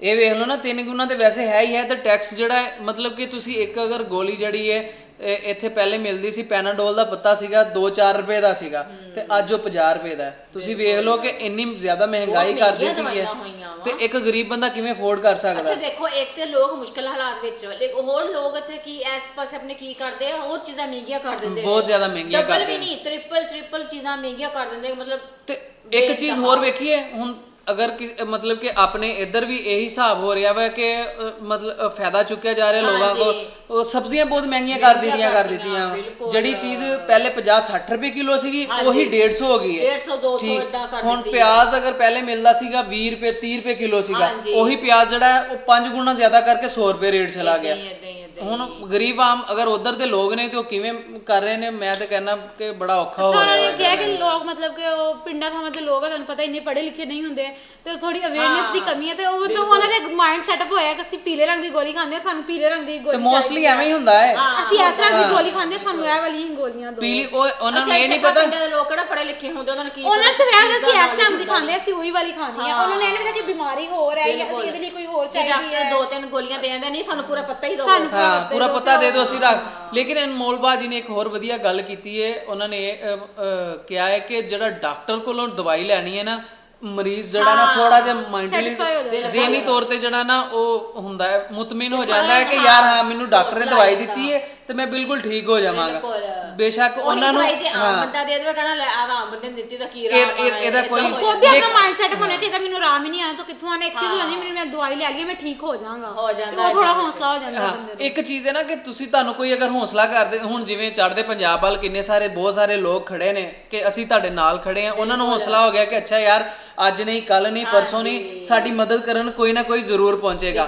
ਇਹ ਵੇਖ ਲਓ ਨਾ ਤਿੰਨ ਗੁਣਾ ਤੇ ਵੈਸੇ ਹੈ ਹੀ ਹੈ ਤੇ ਟੈਕਸ ਜਿਹੜਾ ਹੈ, ਮਤਲਬ ਕਿ ਤੁਸੀਂ ਇੱਕ ਅਗਰ ਗੋਲੀ ਜਿਹੜੀ ਹੈ ਇੱਥੇ ਪਹਿਲੇ ਮਿਲਦੀ ਸੀ ਪੈਨਾਡੋਲ ਦਾ ਪੱਤਾ ਸੀਗਾ 2-4 ਰੁਪਏ ਦਾ ਸੀਗਾ ਤੇ ਅੱਜ ਉਹ 50 ਰੁਪਏ ਦਾ ਹੈ। ਤੁਸੀਂ ਵੇਖ ਲਓ ਕਿ ਇੰਨੀ ਜ਼ਿਆਦਾ ਮਹਿੰਗਾਈ ਕਰ ਮਹਿੰਗੀਆਂ ਦਿੱਤੀ ਹੈ ਦਵਾਈਆਂ ਹੋਈਆਂ ਵਾ। ਤੇ ਇੱਕ ਗਰੀਬ ਬੰਦਾ ਕਿਵੇਂ ਅਫੋਰਡ ਕਰ ਸਕਦਾ ਅੱਛਾ ਦੇਖੋ ਇੱਕ ਤੇ ਲੋਕ ਮੁਸ਼ਕਲ ਹਾਲਾਤ ਵਿੱਚ ਲੇਕਿਨ ਹੋਰ ਲੋਕ ਇੱਥੇ ਕੀ ਇਸ ਪਾਸੇ ਆਪਣੇ ਕੀ ਕਰਦੇ ਆ? ਹੋਰ ਚੀਜ਼ਾਂ ਮਹਿੰਗੀਆਂ ਕਰ ਦਿੰਦੇ ਬਹੁਤ ਜ਼ਿਆਦਾ ਮਹਿੰਗੀਆਂ Double ਕਰਦੇ ਵੀ ਨਹੀਂ ਟ੍ਰਿਪਲ ਟ੍ਰਿਪਲ ਚੀਜ਼ਾਂ ਮਹਿੰਗੀਆਂ ਕਰ ਦਿੰਦੇ ਮਤਲਬ ਤੇ ਇੱਕ ਚੀਜ਼ ਹੋਰ ਵੇਖੀਏ ਹੁਣ ਅਗਰ ਕਿ- ਮਤਲਬ ਕਿ ਆਪਣੇ ਇੱਧਰ ਵੀ ਇਹੀ ਹਿਸਾਬ ਹੋ ਰਿਹਾ ਵਾ ਕਿ ਅ, ਮਤਲਬ ਅ, ਫਾਇਦਾ ਚੁੱਕਿਆ ਜਾ ਰਿਹਾ ਲੋਕਾਂ ਕੋ ਉਹ ਸਬਜ਼ੀਆਂ ਬਹੁਤ ਮਹਿੰਗੀਆਂ ਕਰ ਦਿੱਤੀਆਂ ਕਰ ਦਿੱਤੀਆਂ ਜਿਹੜੀ ਚੀਜ਼ ਪਹਿਲੇ 50 60 ਰੁਪਏ ਕਿਲੋ ਸੀਗੀ ਉਹੀ 150 ਹੋ ਗਈ ਹੈ। 150 200 ਠੀਕ। ਇਦਾਂ ਕਰ ਹੁਣ ਪਿਆਜ਼ ਅਗਰ ਪਹਿਲੇ ਮਿਲਦਾ ਸੀਗਾ 20 ਰੁਪਏ 30 ਰੁਪਏ ਕਿਲੋ ਸੀਗਾ ਉਹੀ ਪਿਆਜ਼ ਜਿਹੜਾ ਹੈ ਉਹ 5 ਗੁਣਾ ਜ਼ਿਆਦਾ ਕਰਕੇ 100 ਰੁਪਏ ਰੇਟ ਚਲਾ ਗਿਆ। ਇਦਾਂ ਹੀ ਇਦਾਂ ਹੁਣ ਗਰੀਬ ਆਮ ਅਗਰ ਉਧਰ ਦੇ ਲੋਕ ਨੇ ਤੇ ਉਹ ਕਿਵੇਂ ਕਰ ਰਹੇ ਨੇ ਮੈਂ ਤਾਂ ਕਹਿੰਦਾ ਕਿ ਬੜਾ ਔਖਾ ਹੋ ਰਿਹਾ ਨੇ ਕਿਹਾ ਕਿ ਲੋਕ ਮਤਲਬ ਕਿ ਉਹ ਪਿੰਡਾਂ ਥਾਵਾਂ ਦੇ ਲੋਕ ਆ ਤੁਹਾਨੂੰ ਪਤਾ ਇੰਨੇ ਪੜ੍ਹੇ ਲਿਖੇ ਨਹੀਂ ਹੁੰਦੇ। ਤੇ ਥੋੜੀ ਅਵੇਅਰਨੈਸ ਦੀ ਕਮੀ ਹੈ ਤੇ ਉਹ ਮਤਲਬ ਉਹਨਾਂ ਦੇ ਮਾਈਂਡ ਸੈਟਅਪ ਹੋਇਆ ਕਿ ਅਸੀਂ ਪੀਲੇ ਰੰਗ ਦੀ ਗੋਲੀ ਖਾਂਦੇ ਹਾਂ ਸਾਨੂੰ ਪੀਲੇ ਰੰਗ ਦੀ ਤੇ ਗੋਲੀ ਮੋਸਟਲੀ ਐਵੇਂ ਹੀ ਹੁੰਦਾ ਹੈ। ਅਸੀਂ ਇਸ ਰੰਗ ਦੀ ਗੋਲੀ ਖਾਂਦੇ ਸਾਨੂੰ ਇਹ ਵਾਲੀਆਂ ਹੀ ਗੋਲੀਆਂ ਦਿਓ ਪੀਲੀ ਉਹ ਉਹਨਾਂ ਨੂੰ ਇਹ ਨਹੀਂ ਪਤਾ ਪਿੰਡਾਂ ਦੇ ਲੋਕ ਕਿਹੜਾ ਪੜ੍ਹੇ ਲਿਖੇ ਹੁੰਦੇ ਉਹਨਾਂ ਨੂੰ ਕੀ ਉਹਨਾਂ ਨੂੰ ਚੀਜ਼ ਅਸੀਂ ਦਾ ਇਸ ਰੰਗ ਦੀ ਖਾਂਦੇ ਅਸੀਂ ਉਹੀ ਵਾਲੀ ਖਾਣੀ ਹੈ। ਉਹਨਾਂ ਨੂੰ ਇਹ ਨਹੀਂ ਪਤਾ ਕਿ ਬਿਮਾਰੀ ਹੋਰ ਹੈ ਜਾਂ ਅਸੀਂ ਇਹਦੇ ਲਈ ਕੋਈ ਹੋਰ ਚਾਹੀਦੀ ਡਾਕਟਰ ਹੈ। ਦੋ ਤਿੰਨ ਗੋਲੀਆਂ ਦੇ ਦਿੰਦੇ ਨਹੀਂ ਸਾਨੂੰ ਪੂਰਾ ਪਤਾ ਹੀ ਦੋ। ਸਾਨੂੰ ਹਾਂ ਪੂਰਾ ਪਤਾ ਦੇ ਦਿਓ ਅਸੀਂ ਰੱਖ। ਲੇਕਿਨ ਅਨਮੋਲ ਬਾਜੀ ਨੇ ਇੱਕ ਹੋਰ ਵਧੀਆ ਗੱਲ ਕੀਤੀ ਹੈ। ਉਹਨਾਂ ਨੇ ਕਿਹਾ ਹੈ ਕਿ ਜਿਹੜਾ ਡਾਕਟਰ ਕੋਲੋਂ ਦਵਾਈ ਲੈਣੀ ਹੈ ਨਾ ਮਰੀਜ਼ ਜਿਹੜਾ ਨਾ ਥੋੜਾ ਜਿਹਾ ਮਾਈਂਡਲੀ ਜ਼ਿਹਨੀ ਤੌਰ ਤੇ ਜਿਹੜਾ ਨਾ ਉਹ ਹੁੰਦਾ ਹੈ ਮੁਤਮਿਨ ਹੋ ਜਾਂਦਾ ਹੈ ਕਿ ਯਾਰ ਹਾਂ ਮੈਨੂੰ ਡਾਕਟਰ ਨੇ ਦਵਾਈ ਦਿੱਤੀ ਹੈ। ਤੇ ਮੈਂ ਬਿਲਕੁਲ ਠੀਕ ਹੋ ਜਾਵਾਂਗਾ। ਬੇਸ਼ੱਕ ਉਹਨਾਂ ਨੂੰ ਜੇ ਆਮ ਬੰਦਾ ਦੇ ਦੇਵੇ ਕਹਣਾ ਲੈ ਆਰਾਮ ਬੰਦੇ ਨੇ ਦਿੱਤੀ ਤਾਂ ਕੀ ਇਹ- ਇਹਦਾ ਕੋਈ ਖੁਦ ਆਪਣਾ ਮਾਈਂਡ ਸੈਟਅਪ ਹੋਣਾ ਕਿ ਇਹਦਾ ਮੈਨੂੰ ਆਰਾਮ ਹੀ ਨਹੀਂ ਆਣਾ ਤਾਂ ਕਿੱਥੋਂ ਆਣਾ ਇੱਕ ਚੀਜ਼ ਹੋਣੀ ਮੇਰੀ ਮੈਂ ਦਵਾਈ ਲੈ ਲਈ ਮੈਂ ਠੀਕ ਹੋ ਜਾਵਾਂਗਾ। ਹੋ ਜਾਂਦਾ ਤੇ ਉਹ ਥੋੜਾ ਹੌਸਲਾ ਹੋ ਜਾਂਦਾ ਬੰਦੇ ਇੱਕ ਚੀਜ਼ ਹੈ ਨਾ ਕਿ ਤੁਸੀਂ ਤੁਹਾਨੂੰ ਕੋਈ ਅਗਰ ਹੌਸਲਾ ਕਰਦੇ ਹੁਣ ਜਿਵੇਂ ਚੜ੍ਹਦੇ ਪੰਜਾਬ ਵੱਲ ਕਿੰਨੇ ਸਾਰੇ ਬਹੁਤ ਸਾਰੇ ਲੋਕ ਖੜੇ ਨੇ ਕਿ ਅਸੀਂ ਤੁਹਾਡੇ ਨਾਲ ਖੜੇ ਆ ਉਹਨਾਂ ਨੂੰ ਹੌਸਲਾ ਹੋ ਗਿਆ ਕਿ ਅੱਛਾ ਯਾਰ ਅੱਜ ਨਹੀਂ ਕੱਲ ਨਹੀਂ ਪਰਸੋਂ ਨਹੀਂ ਸਾਡੀ ਮਦਦ ਕਰਨ ਕੋਈ ਨਾ ਕੋਈ ਜ਼ਰੂਰ ਪਹੁੰਚੇਗਾ।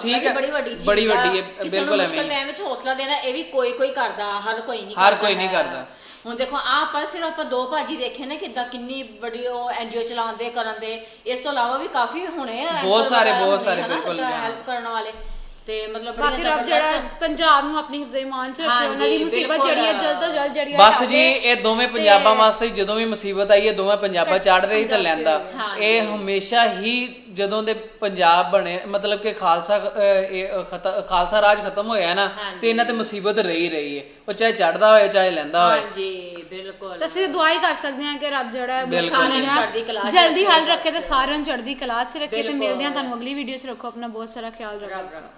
ਠੀਕ ਹੈ, ਬੜੀ ਵੱਡੀ ਚੀਜ਼ ਬੜੀ। ਵੱਡੀ ਹੈ ਨੂੰ ਬਿਲਕੁਲ ਮੁਸ਼ਕਲ ਐਵੇਂ ਟਾਈਮ ਵਿੱਚ ਹੌਸਲਾ ਦੇਣਾ ਇਹ ਵੀ ਕੋਈ ਕੋਈ ਕਰਦਾ ਹਰ ਕੋਈ ਨਹੀਂ ਹਰ ਕੋਈ ਨਹੀਂ ਕਰਦਾ। ਹੁਣ ਦੇਖੋ ਆਹ ਆਪਾਂ ਸਿਰਫ ਆਪਾਂ ਦੋ ਭਾਜੀ ਦੇਖੇ ਨੇ ਕਿਦਾਂ ਕਿੰਨੀ ਵੱਡੀ ਉਹ ਐਨਜੀਓ ਚਲਾਉਂਦੇ ਕਰਨ ਦੇ ਇਸ ਤੋਂ ਇਲਾਵਾ ਵੀ ਕਾਫੀ ਹੋਣੇ ਆ ਬਹੁਤ ਸਾਰੇ, ਬਹੁਤ ਸਾਰੇ, ਬਿਲਕੁਲ, ਹਾਂ। ਹੈਲਪ ਕਰਨ ਵਾਲੇ ਤੇ ਮਤਲਬ ਬਾਕੀ ਰੱਬ ਜਿਹੜਾ ਪੰਜਾਬ ਨੂੰ ਆਪਣੀ ਹਿਫਜ਼ੇ ਇਮਾਨ ਚ ਰੱਖੇ ਉਹਨਾਂ ਦੀ ਹਾਂਜੀ, ਮੁਸੀਬਤ ਬਿਲਕੁਲ। ਜਿਹੜੀ ਹੈ ਜਲਦ ਤੋਂ ਜਲਦ ਜਿਹੜੀ ਹੈ ਬਸ ਜੀ ਦੇ। ਇਹ ਦੋਵੇਂ ਪੰਜਾਬਾਂ ਵਾਸਤੇ ਜਦੋਂ ਵੀ ਮੁਸੀਬਤ ਆਈ ਇਹ ਦੋਵੇਂ ਪੰਜਾਬਾਂ ਚੜ੍ਹਦੇ ਹੀ ਤਾਂ ਲੈਂਦਾ ਇਹ ਹਮੇਸ਼ਾ ਹੀ ਜਦੋਂ ਦੇ ਪੰਜਾਬ ਬਣੇ ਮਤਲਬ ਕਿ ਖਾਲਸਾ ਅਹ, ਇਹ ਖਤ- ਖਾਲਸਾ ਰਾਜ ਖਤਮ ਹੋਇਆ ਨਾ ਤੇ ਇਹਨਾਂ ਤੇ ਮੁਸੀਬਤ ਰਹੀ ਰਹੀ ਹੈ। ਉਹ ਚਾਹੇ ਚੜ੍ਹਦਾ ਹੋਏ ਚਾਹੇ ਲੈਂਦਾ ਹੋਏ। ਹਾਂਜੀ ਬਿਲਕੁਲ। ਤਾਂ ਕਰ ਸਕਦੇ ਹਾਂ ਕਿ ਰੱਬ ਜਿਹੜਾ ਹੈ ਬਿਲਕੁਲ। ਸਾਰਿਆਂ ਨੂੰ ਚੜ੍ਹਦੀ ਕਲਾ 'ਚ ਜਲਦੀ ਹੱਲ ਰੱਖੇ ਤੇ ਸਾਰਿਆਂ ਨੂੰ ਚੜ੍ਹਦੀ ਕਲਾ 'ਚ ਰੱਖੇ ਤੇ ਮਿਲਦੇ ਹਾਂ ਤੁਹਾਨੂੰ ਅਗਲੀ ਵੀਡੀਓ 'ਚ। ਰੱਖੋ ਆਪਣਾ ਬਹੁਤ ਸਾਰਾ ਖਿਆਲ ਰੱਖੋ। ਰੱਬ ਰੱਖਾ।